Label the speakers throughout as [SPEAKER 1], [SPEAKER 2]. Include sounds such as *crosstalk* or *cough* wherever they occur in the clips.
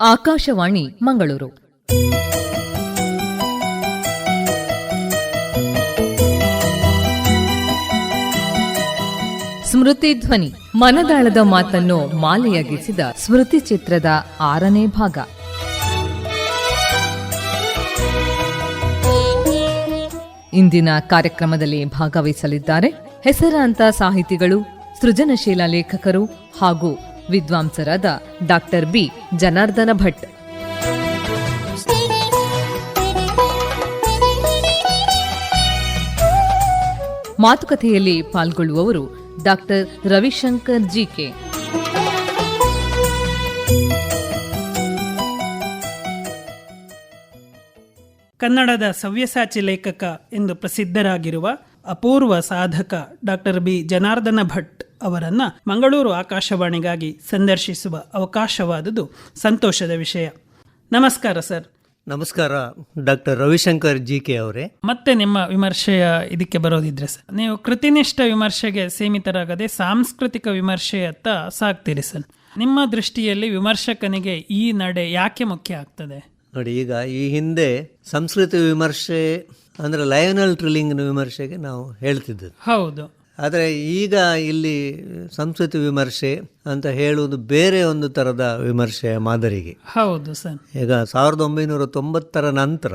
[SPEAKER 1] ಆಕಾಶವಾಣಿ ಮಂಗಳೂರು. ಸ್ಮೃತಿ ಧ್ವನಿ, ಮನದಾಳದ ಮಾತನ್ನು ಮಾಲೆಯಾಗಿಸಿದ ಸ್ಮೃತಿ ಚಿತ್ರದ ಆರನೇ ಭಾಗ. ಇಂದಿನ ಕಾರ್ಯಕ್ರಮದಲ್ಲಿ ಭಾಗವಹಿಸಲಿದ್ದಾರೆ ಹೆಸರಾಂತ ಸಾಹಿತಿಗಳು, ಸೃಜನಶೀಲ ಲೇಖಕರು ಹಾಗೂ ವಿದ್ವಾಂಸರಾದ ಡಾಕ್ಟರ್ ಬಿ. ಜನಾರ್ದನ ಭಟ್. ಮಾತುಕತೆಯಲ್ಲಿ ಪಾಲ್ಗೊಳ್ಳುವವರು ಡಾಕ್ಟರ್ ರವಿಶಂಕರ್ ಜಿಕೆ
[SPEAKER 2] ಕನ್ನಡದ ಸವ್ಯಸಾಚಿ ಲೇಖಕ ಎಂದು ಪ್ರಸಿದ್ಧರಾಗಿರುವ ಅಪೂರ್ವ ಸಾಧಕ ಡಾಕ್ಟರ್ ಬಿ. ಜನಾರ್ದನ ಭಟ್ ಅವರನ್ನು ಮಂಗಳೂರು ಆಕಾಶವಾಣಿಗಾಗಿ ಸಂದರ್ಶಿಸುವ ಅವಕಾಶವಾದುದು ಸಂತೋಷದ ವಿಷಯ. ನಮಸ್ಕಾರ ಸರ್.
[SPEAKER 3] ನಮಸ್ಕಾರ ಡಾಕ್ಟರ್ ರವಿಶಂಕರ್ ಜಿ ಕೆ ಅವರೇ.
[SPEAKER 2] ಮತ್ತೆ ನಿಮ್ಮ ವಿಮರ್ಶೆಯ ಇದಕ್ಕೆ ಬರೋದಿದ್ರೆ ಸರ್. ನೀವು ಕೃತಿನಿಷ್ಠ ವಿಮರ್ಶೆಗೆ ಸೀಮಿತರಾಗದೆ ಸಾಂಸ್ಕೃತಿಕ ವಿಮರ್ಶೆಯತ್ತ ಸಾಕ್ತೀರಿ ಸರ್. ನಿಮ್ಮ ದೃಷ್ಟಿಯಲ್ಲಿ ವಿಮರ್ಶಕನಿಗೆ ಈ ನಡೆ ಯಾಕೆ ಮುಖ್ಯ ಆಗ್ತದೆ?
[SPEAKER 3] ನೋಡಿ ಈಗ ಈ ಹಿಂದೆ ಸಂಸ್ಕೃತಿ ವಿಮರ್ಶೆ ಅಂದರೆ ಲಯನಲ್ ಟ್ರಿಲ್ಲಿಂಗ್ನ ವಿಮರ್ಶೆಗೆ ನಾವು ಹೇಳ್ತಿದ್ದದ್ದು.
[SPEAKER 2] ಹೌದು.
[SPEAKER 3] ಆದರೆ ಈಗ ಇಲ್ಲಿ ಸಂಸ್ಕೃತಿ ವಿಮರ್ಶೆ ಅಂತ ಹೇಳುವುದು ಬೇರೆ ಒಂದು ಥರದ ವಿಮರ್ಶೆಯ ಮಾದರಿಗೆ.
[SPEAKER 2] ಹೌದು ಸರ್.
[SPEAKER 3] ಈಗ ಸಾವಿರದ ಒಂಬೈನೂರ ತೊಂಬತ್ತರ ನಂತರ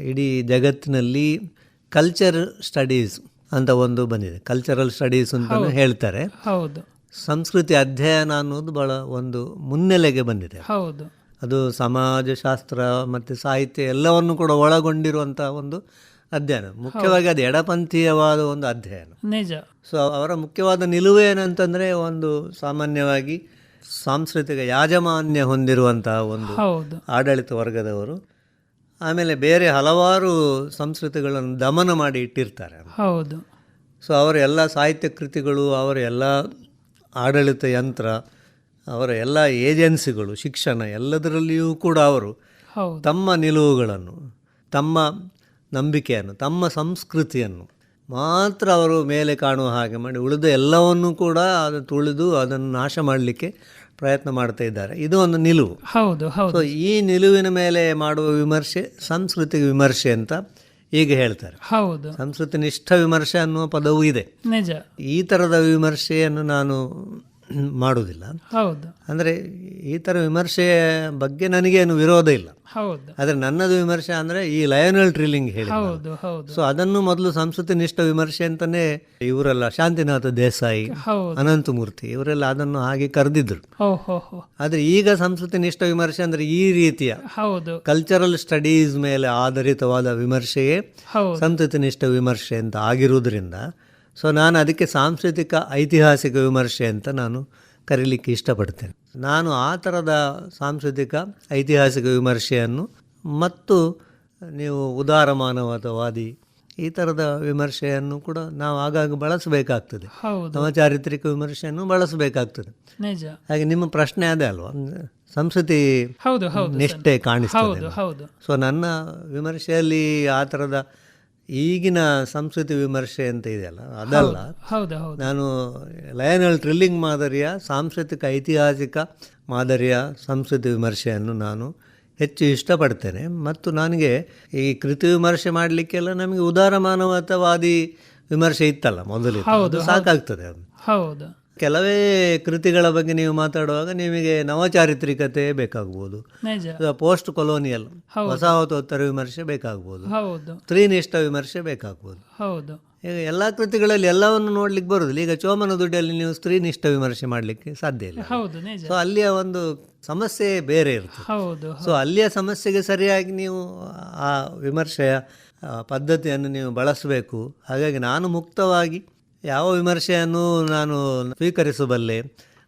[SPEAKER 3] ಇಡೀ ಜಗತ್ತಿನಲ್ಲಿ ಕಲ್ಚರ್ ಸ್ಟಡೀಸ್ ಅಂತ ಒಂದು ಬಂದಿದೆ. ಕಲ್ಚರಲ್ ಸ್ಟಡೀಸ್ ಅಂತ ಹೇಳ್ತಾರೆ.
[SPEAKER 2] ಹೌದು.
[SPEAKER 3] ಸಂಸ್ಕೃತಿ ಅಧ್ಯಯನ ಅನ್ನೋದು ಬಹಳ ಒಂದು ಮುನ್ನೆಲೆಗೆ ಬಂದಿದೆ.
[SPEAKER 2] ಹೌದು.
[SPEAKER 3] ಅದು ಸಮಾಜಶಾಸ್ತ್ರ ಮತ್ತು ಸಾಹಿತ್ಯ ಎಲ್ಲವನ್ನು ಕೂಡ ಒಳಗೊಂಡಿರುವಂಥ ಒಂದು ಅಧ್ಯಯನ. ಮುಖ್ಯವಾಗಿ ಅದು ಎಡಪಂಥೀಯವಾದ ಒಂದು ಅಧ್ಯಯನ.
[SPEAKER 2] ನಿಜ.
[SPEAKER 3] ಸೊ ಅವರ ಮುಖ್ಯವಾದ ನಿಲುವು ಏನಂತಂದರೆ ಒಂದು ಸಾಮಾನ್ಯವಾಗಿ ಸಾಂಸ್ಕೃತಿಕ ಯಾಜಮಾನ್ಯ ಹೊಂದಿರುವಂತಹ ಒಂದು ಆಡಳಿತ ವರ್ಗದವರು ಆಮೇಲೆ ಬೇರೆ ಹಲವಾರು ಸಂಸ್ಕೃತಿಗಳನ್ನು ದಮನ ಮಾಡಿ ಇಟ್ಟಿರ್ತಾರೆ
[SPEAKER 2] ಹೌದು.
[SPEAKER 3] ಸೊ ಅವರ ಎಲ್ಲ ಸಾಹಿತ್ಯ ಕೃತಿಗಳು ಅವರ ಎಲ್ಲ ಆಡಳಿತ ಯಂತ್ರ ಅವರ ಎಲ್ಲ ಏಜೆನ್ಸಿಗಳು ಶಿಕ್ಷಣ ಎಲ್ಲದರಲ್ಲಿಯೂ ಕೂಡ ಅವರು ತಮ್ಮ ನಿಲುವುಗಳನ್ನು ತಮ್ಮ ನಂಬಿಕೆಯನ್ನು ತಮ್ಮ ಸಂಸ್ಕೃತಿಯನ್ನು ಮಾತ್ರ ಅವರು ಮೇಲೆ ಕಾಣುವ ಹಾಗೆ ಮಾಡಿ ಉಳಿದ ಎಲ್ಲವನ್ನೂ ಕೂಡ ಅದು ತುಳಿದು ಅದನ್ನು ನಾಶ ಮಾಡಲಿಕ್ಕೆ ಪ್ರಯತ್ನ ಮಾಡ್ತಾ ಇದ್ದಾರೆ. ಇದು ಒಂದು ನಿಲುವು.
[SPEAKER 2] ಹೌದು ಹೌದು.
[SPEAKER 3] ಸೊ ಈ ನಿಲುವಿನ ಮೇಲೆ ಮಾಡುವ ವಿಮರ್ಶೆ ಸಂಸ್ಕೃತಿ ವಿಮರ್ಶೆ ಅಂತ ಈಗ ಹೇಳ್ತಾರೆ.
[SPEAKER 2] ಹೌದು.
[SPEAKER 3] ಸಂಸ್ಕೃತಿ ನಿಷ್ಠ ವಿಮರ್ಶೆ ಅನ್ನುವ ಪದವೂ ಇದೆ.
[SPEAKER 2] ನಿಜ.
[SPEAKER 3] ಈ ಥರದ ವಿಮರ್ಶೆಯನ್ನು ನಾನು ಮಾಡುವುದಿಲ್ಲ.
[SPEAKER 2] ಹೌದು.
[SPEAKER 3] ಅಂದರೆ ಈ ಥರ ವಿಮರ್ಶೆ ಬಗ್ಗೆ ನನಗೇನು ವಿರೋಧ ಇಲ್ಲ.
[SPEAKER 2] ಹೌದು.
[SPEAKER 3] ಆದರೆ ನನ್ನದು ವಿಮರ್ಶೆ ಅಂದರೆ ಈ ಲಯನಲ್ ಟ್ರಿಲಿಂಗ್ ಹೇಳಿ
[SPEAKER 2] ಹೌದು ಹೌದು.
[SPEAKER 3] ಸೊ ಅದನ್ನು ಮೊದಲು ಸಂಸ್ಕೃತಿ ನಿಷ್ಠ ವಿಮರ್ಶೆ ಅಂತಲೇ ಇವರೆಲ್ಲ ಶಾಂತಿನಾಥ ದೇಸಾಯಿ ಅನಂತಮೂರ್ತಿ ಇವರೆಲ್ಲ ಅದನ್ನು ಹಾಗೆ ಕರೆದಿದ್ರು. ಆದರೆ ಈಗ ಸಂಸ್ಕೃತಿ ನಿಷ್ಠ ವಿಮರ್ಶೆ ಅಂದರೆ ಈ ರೀತಿಯ
[SPEAKER 2] ಹೌದು.
[SPEAKER 3] ಕಲ್ಚರಲ್ ಸ್ಟಡೀಸ್ ಮೇಲೆ ಆಧಾರಿತವಾದ ವಿಮರ್ಶೆಯೇ ಸಂಸ್ಕೃತಿ ನಿಷ್ಠ ವಿಮರ್ಶೆ ಅಂತ ಆಗಿರುವುದರಿಂದ ಸೊ ನಾನು ಅದಕ್ಕೆ ಸಾಂಸ್ಕೃತಿಕ ಐತಿಹಾಸಿಕ ವಿಮರ್ಶೆ ಅಂತ ನಾನು ಕರೀಲಿಕ್ಕೆ ಇಷ್ಟಪಡ್ತೇನೆ. ನಾನು ಆ ಥರದ ಸಾಂಸ್ಕೃತಿಕ ಐತಿಹಾಸಿಕ ವಿಮರ್ಶೆಯನ್ನು ಮತ್ತು ನೀವು ಉದಾರ ಮಾನವತವಾದಿ ಈ ಥರದ ವಿಮರ್ಶೆಯನ್ನು ಕೂಡ ನಾವು ಆಗಾಗ ಬಳಸಬೇಕಾಗ್ತದೆ. ನಮ್ಮ ಚಾರಿತ್ರಿಕ ವಿಮರ್ಶೆಯನ್ನು ಬಳಸಬೇಕಾಗ್ತದೆ. ಹಾಗೆ ನಿಮ್ಮ ಪ್ರಶ್ನೆ ಅದೇ ಅಲ್ವಾ? ಸಂಸ್ಕೃತಿ ನಿಷ್ಠೆ ಕಾಣಿಸ್ತದೆ. ಸೊ ನನ್ನ ವಿಮರ್ಶೆಯಲ್ಲಿ ಆ ಥರದ ಈಗಿನ ಸಂಸ್ಕೃತಿ ವಿಮರ್ಶೆ ಅಂತ ಇದೆಯಲ್ಲ ಅದಲ್ಲ. ನಾನು ಲಯನಲ್ ಟ್ರಿಲ್ಲಿಂಗ್ ಮಾದರಿಯ ಸಾಂಸ್ಕೃತಿಕ ಐತಿಹಾಸಿಕ ಮಾದರಿಯ ಸಂಸ್ಕೃತಿ ವಿಮರ್ಶೆಯನ್ನು ನಾನು ಹೆಚ್ಚು ಇಷ್ಟಪಡ್ತೇನೆ. ಮತ್ತು ನನಗೆ ಈ ಕೃತಿ ವಿಮರ್ಶೆ ಮಾಡಲಿಕ್ಕೆಲ್ಲ ನಮಗೆ ಉದಾರ ಮಾನವತಾವಾದಿ ವಿಮರ್ಶೆ ಇತ್ತಲ್ಲ ಮೊದಲು ಸಾಕಾಗ್ತದೆ ಅದು.
[SPEAKER 2] ಹೌದು.
[SPEAKER 3] ಕೆಲವೇ ಕೃತಿಗಳ ಬಗ್ಗೆ ನೀವು ಮಾತಾಡುವಾಗ ನಿಮಗೆ ನವಚಾರಿತ್ರಿಕತೆ ಬೇಕಾಗ್ಬೋದು. ಪೋಸ್ಟ್ ಕೊಲೋನಿಯಲ್ ವಸಾಹತೋತ್ತರ ವಿಮರ್ಶೆ ಬೇಕಾಗ್ಬೋದು. ಸ್ತ್ರೀನಿಷ್ಠ ವಿಮರ್ಶೆ ಬೇಕಾಗ್ಬೋದು.
[SPEAKER 2] ಹೌದು.
[SPEAKER 3] ಈಗ ಎಲ್ಲ ಕೃತಿಗಳಲ್ಲಿ ಎಲ್ಲವನ್ನು ನೋಡ್ಲಿಕ್ಕೆ ಬರುದಿಲ್ಲ. ಈಗ ಚೋಮನ ದುಡ್ಡಲ್ಲಿ ನೀವು ಸ್ತ್ರೀನಿಷ್ಠ ವಿಮರ್ಶೆ ಮಾಡಲಿಕ್ಕೆ ಸಾಧ್ಯ ಇಲ್ಲ. ಸೊ ಅಲ್ಲಿಯ ಒಂದು ಸಮಸ್ಯೆ ಬೇರೆ
[SPEAKER 2] ಇರುತ್ತೆ
[SPEAKER 3] ಸೊ ಅಲ್ಲಿಯ ಸಮಸ್ಯೆಗೆ ಸರಿಯಾಗಿ ನೀವು ಆ ವಿಮರ್ಶೆಯ ಪದ್ಧತಿಯನ್ನು ನೀವು ಬಳಸಬೇಕು. ಹಾಗಾಗಿ ನಾನು ಮುಕ್ತವಾಗಿ ಯಾವ ವಿಮರ್ಶೆಯನ್ನು ನಾನು ಸ್ವೀಕರಿಸಬಲ್ಲೆ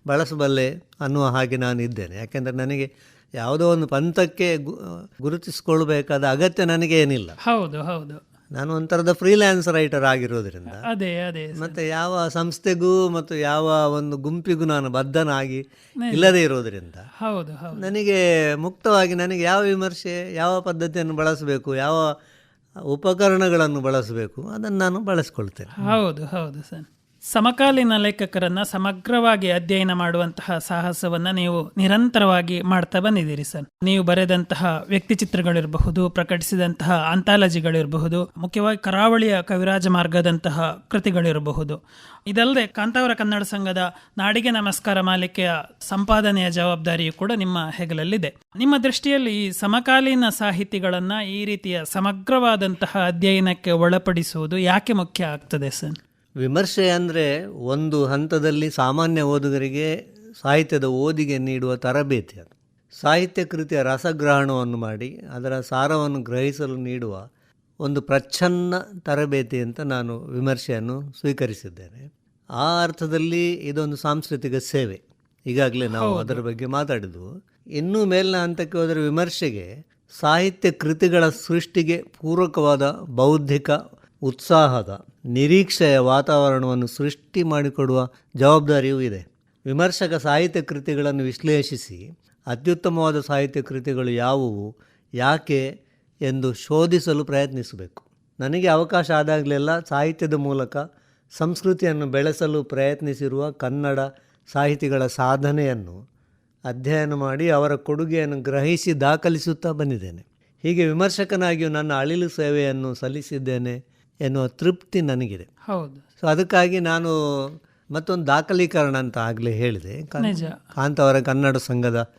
[SPEAKER 3] ಬಳಸಬಲ್ಲೆ ಅನ್ನುವ ಹಾಗೆ ನಾನು ಇದ್ದೇನೆ. ಯಾಕೆಂದರೆ ನನಗೆ ಯಾವುದೋ ಒಂದು ಪಂಥಕ್ಕೆ ಗುರುತಿಸಿಕೊಳ್ಬೇಕಾದ ಅಗತ್ಯ ನನಗೆ ಏನಿಲ್ಲ.
[SPEAKER 2] ಹೌದು ಹೌದು.
[SPEAKER 3] ನಾನು ಒಂಥರದ ಫ್ರೀಲ್ಯಾನ್ಸ್ ರೈಟರ್ ಆಗಿರೋದ್ರಿಂದ.
[SPEAKER 2] ಅದೇ ಅದೇ
[SPEAKER 3] ಮತ್ತೆ ಯಾವ ಸಂಸ್ಥೆಗೂ ಮತ್ತು ಯಾವ ಒಂದು ಗುಂಪಿಗೂ ನಾನು ಬದ್ಧನಾಗಿ ಇಲ್ಲದೇ ಇರೋದ್ರಿಂದ
[SPEAKER 2] ಹೌದು.
[SPEAKER 3] ನನಗೆ ಮುಕ್ತವಾಗಿ ನನಗೆ ಯಾವ ವಿಮರ್ಶೆ ಯಾವ ಪದ್ಧತಿಯನ್ನು ಬಳಸಬೇಕು ಯಾವ ಉಪಕರಣಗಳನ್ನು ಬಳಸಬೇಕು. ಅದನ್ನು ನಾನು ಬಳಸ್ಕೊಳ್ತೇನೆ.
[SPEAKER 2] ಹೌದು ಹೌದು ಸರ್. ಸಮಕಾಲೀನ ಲೇಖಕರನ್ನ ಸಮಗ್ರವಾಗಿ ಅಧ್ಯಯನ ಮಾಡುವಂತಹ ಸಾಹಸವನ್ನು ನೀವು ನಿರಂತರವಾಗಿ ಮಾಡ್ತಾ ಬಂದಿದ್ದೀರಿ, ಸರ್. ನೀವು ಬರೆದಂತಹ ವ್ಯಕ್ತಿ ಚಿತ್ರಗಳಿರಬಹುದು ಪ್ರಕಟಿಸಿದಂತಹ ಅಂತಾಲಜಿಗಳಿರಬಹುದು ಮುಖ್ಯವಾಗಿ ಕರಾವಳಿಯ ಕವಿರಾಜ ಮಾರ್ಗದಂತಹ ಕೃತಿಗಳಿರಬಹುದು. ಇದಲ್ಲದೆ ಕಾಂತಾವರ ಕನ್ನಡ ಸಂಘದ ನಾಡಿಗೆ ನಮಸ್ಕಾರ ಮಾಲಿಕೆಯ ಸಂಪಾದನೆಯ ಜವಾಬ್ದಾರಿಯು ಕೂಡ ನಿಮ್ಮ ಹೆಗಲಲ್ಲಿದೆ. ನಿಮ್ಮ ದೃಷ್ಟಿಯಲ್ಲಿ ಈ ಸಮಕಾಲೀನ ಸಾಹಿತಿಗಳನ್ನು ಈ ರೀತಿಯ ಸಮಗ್ರವಾದಂತಹ ಅಧ್ಯಯನಕ್ಕೆ ಒಳಪಡಿಸುವುದು ಯಾಕೆ ಮುಖ್ಯ ಆಗ್ತದೆ, ಸರ್?
[SPEAKER 3] ವಿಮರ್ಶೆ ಅಂದರೆ ಒಂದು ಹಂತದಲ್ಲಿ ಸಾಮಾನ್ಯ ಓದುಗರಿಗೆ ಸಾಹಿತ್ಯದ ಓದಿಗೆ ನೀಡುವ ತರಬೇತಿ ಅದು. ಸಾಹಿತ್ಯ ಕೃತಿಯ ರಸಗ್ರಹಣವನ್ನು ಮಾಡಿ ಅದರ ಸಾರವನ್ನು ಗ್ರಹಿಸಲು ನೀಡುವ ಒಂದು ಪ್ರಚ್ಛನ್ನ ತರಬೇತಿ ಅಂತ ನಾನು ವಿಮರ್ಶೆಯನ್ನು ಸ್ವೀಕರಿಸಿದ್ದೇನೆ. ಆ ಅರ್ಥದಲ್ಲಿ ಇದೊಂದು ಸಾಂಸ್ಕೃತಿಕ ಸೇವೆ. ಈಗಾಗಲೇ ನಾವು ಅದರ ಬಗ್ಗೆ ಮಾತಾಡಿದ್ವು. ಇನ್ನೂ ಮೇಲಿನ ಹಂತಕ್ಕೆ ಹೋದರೆ ವಿಮರ್ಶೆಗೆ ಸಾಹಿತ್ಯ ಕೃತಿಗಳ ಸೃಷ್ಟಿಗೆ ಪೂರಕವಾದ ಬೌದ್ಧಿಕ ಉತ್ಸಾಹದ ನಿರೀಕ್ಷೆಯ ವಾತಾವರಣವನ್ನು ಸೃಷ್ಟಿ ಮಾಡಿಕೊಡುವ ಜವಾಬ್ದಾರಿಯೂ ಇದೆ. ವಿಮರ್ಶಕ ಸಾಹಿತ್ಯ ಕೃತಿಗಳನ್ನು ವಿಶ್ಲೇಷಿಸಿ ಅತ್ಯುತ್ತಮವಾದ ಸಾಹಿತ್ಯ ಕೃತಿಗಳು ಯಾವುವು, ಯಾಕೆ ಎಂದು ಶೋಧಿಸಲು ಪ್ರಯತ್ನಿಸಬೇಕು. ನನಗೆ ಅವಕಾಶ ಆದಾಗಲೆಲ್ಲ ಸಾಹಿತ್ಯದ ಮೂಲಕ ಸಂಸ್ಕೃತಿಯನ್ನು ಬೆಳೆಸಲು ಪ್ರಯತ್ನಿಸಿರುವ ಕನ್ನಡ ಸಾಹಿತಿಗಳ ಸಾಧನೆಯನ್ನು ಅಧ್ಯಯನ ಮಾಡಿ ಅವರ ಕೊಡುಗೆಯನ್ನು ಗ್ರಹಿಸಿ ದಾಖಲಿಸುತ್ತಾ ಬಂದಿದ್ದೇನೆ. ಹೀಗೆ ವಿಮರ್ಶಕನಾಗಿಯೂ ನನ್ನ ಅಳಿಲು ಸೇವೆಯನ್ನು ಸಲ್ಲಿಸಿದ್ದೇನೆ. ಎನ್ನುವ ತೃಪ್ತಿ ನನಗಿದೆ.
[SPEAKER 2] ಹೌದು.
[SPEAKER 3] ಸೊ ಅದಕ್ಕಾಗಿ ನಾನು ಮತ್ತೊಂದು ದಾಖಲೀಕರಣ ಅಂತ ಆಗಲೇ ಹೇಳಿದೆ. ಕಾಂತವರ ಕನ್ನಡ ಸಂಘದ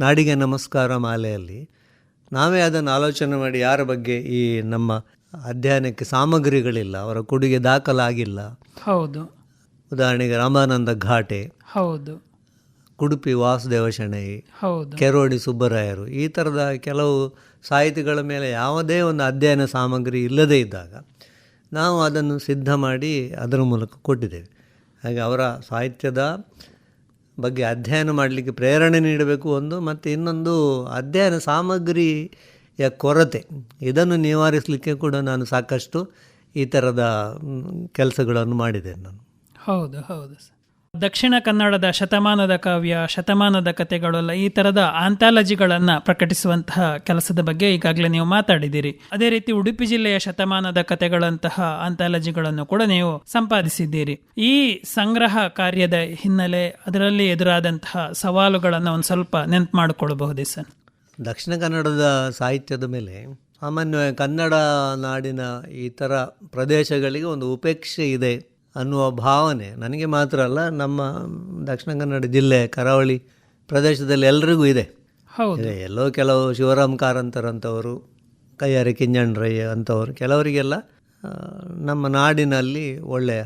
[SPEAKER 3] ನಾಡಿಗೆ ನಮಸ್ಕಾರ ಮಾಲೆಯಲ್ಲಿ ನಾವೇ ಅದನ್ನು ಆಲೋಚನೆ ಮಾಡಿ ಯಾರ ಬಗ್ಗೆ ಈ ನಮ್ಮ ಅಧ್ಯಯನಕ್ಕೆ ಸಾಮಗ್ರಿಗಳಿಲ್ಲ ಅವರ ಕೊಡುಗೆ ದಾಖಲಾಗಿಲ್ಲ.
[SPEAKER 2] ಹೌದು.
[SPEAKER 3] ಉದಾಹರಣೆಗೆ ರಾಮಾನಂದ ಘಾಟೆ
[SPEAKER 2] ಹೌದು.
[SPEAKER 3] ಕುಡುಪಿ ವಾಸುದೇವ ಶೆಣೈ
[SPEAKER 2] ಹೌದು.
[SPEAKER 3] ಕೆರೋಡಿ ಸುಬ್ಬರಾಯರು ಈ ಥರದ ಕೆಲವು ಸಾಹಿತಿಗಳ ಮೇಲೆ ಯಾವುದೇ ಒಂದು ಅಧ್ಯಯನ ಸಾಮಗ್ರಿ ಇಲ್ಲದೇ ಇದ್ದಾಗ ನಾವು ಅದನ್ನು ಸಿದ್ಧ ಮಾಡಿ ಅದರ ಮೂಲಕ ಕೊಟ್ಟಿದ್ದೇವೆ. ಹಾಗೆ ಅವರ ಸಾಹಿತ್ಯದ ಬಗ್ಗೆ ಅಧ್ಯಯನ ಮಾಡಲಿಕ್ಕೆ ಪ್ರೇರಣೆ ನೀಡಬೇಕು ಒಂದು, ಮತ್ತು ಇನ್ನೊಂದು ಅಧ್ಯಯನ ಸಾಮಗ್ರಿಯ ಕೊರತೆ. ಇದನ್ನು ನಿವಾರಿಸಲಿಕ್ಕೆ ಕೂಡ ನಾನು ಸಾಕಷ್ಟು ಈ ಥರದ ಕೆಲಸಗಳನ್ನು ಮಾಡಿದ್ದೇನೆ ನಾನು.
[SPEAKER 2] ಹೌದು ಹೌದು ಸರ್. ದಕ್ಷಿಣ ಕನ್ನಡದ ಶತಮಾನದ ಕಾವ್ಯ, ಶತಮಾನದ ಕಥೆಗಳೆಲ್ಲ ಈ ತರದ ಆಂಥಾಲಜಿಗಳನ್ನು ಪ್ರಕಟಿಸುವಂತಹ ಕೆಲಸದ ಬಗ್ಗೆ ಈಗಾಗಲೇ ನೀವು ಮಾತಾಡಿದ್ದೀರಿ. ಅದೇ ರೀತಿ ಉಡುಪಿ ಜಿಲ್ಲೆಯ ಶತಮಾನದ ಕಥೆಗಳಂತಹ ಆಂಥಾಲಜಿಗಳನ್ನು ಕೂಡ ನೀವು ಸಂಪಾದಿಸಿದ್ದೀರಿ. ಈ ಸಂಗ್ರಹ ಕಾರ್ಯದ ಹಿನ್ನೆಲೆ ಅದರಲ್ಲಿ ಎದುರಾದಂತಹ ಸವಾಲುಗಳನ್ನು ಒಂದು ಸ್ವಲ್ಪ ನೆನಪು ಮಾಡಿಕೊಳ್ಳಬಹುದೇ ಸರ್?
[SPEAKER 3] ದಕ್ಷಿಣ ಕನ್ನಡದ ಸಾಹಿತ್ಯದ ಮೇಲೆ ಸಾಮಾನ್ಯವಾಗಿ ಕನ್ನಡ ನಾಡಿನ ಇತರ ಪ್ರದೇಶಗಳಿಗೆ ಒಂದು ಉಪೇಕ್ಷೆ ಇದೆ. ಅನ್ನುವ ಭಾವನೆ ನನಗೆ ಮಾತ್ರ ಅಲ್ಲ ನಮ್ಮ ದಕ್ಷಿಣ ಕನ್ನಡ ಜಿಲ್ಲೆ ಕರಾವಳಿ ಪ್ರದೇಶದಲ್ಲಿ ಎಲ್ಲರಿಗೂ ಇದೆ.
[SPEAKER 2] ಹೌದು.
[SPEAKER 3] ಎಲ್ಲೋ ಕೆಲವು ಶಿವರಾಮ್ ಕಾರಂತರಂಥವರು ಕೈಯಾರೆ ಕಿಂಜಣ್ರಯ್ಯ ಅಂಥವರು ಕೆಲವರಿಗೆಲ್ಲ ನಮ್ಮ ನಾಡಿನಲ್ಲಿ ಒಳ್ಳೆಯ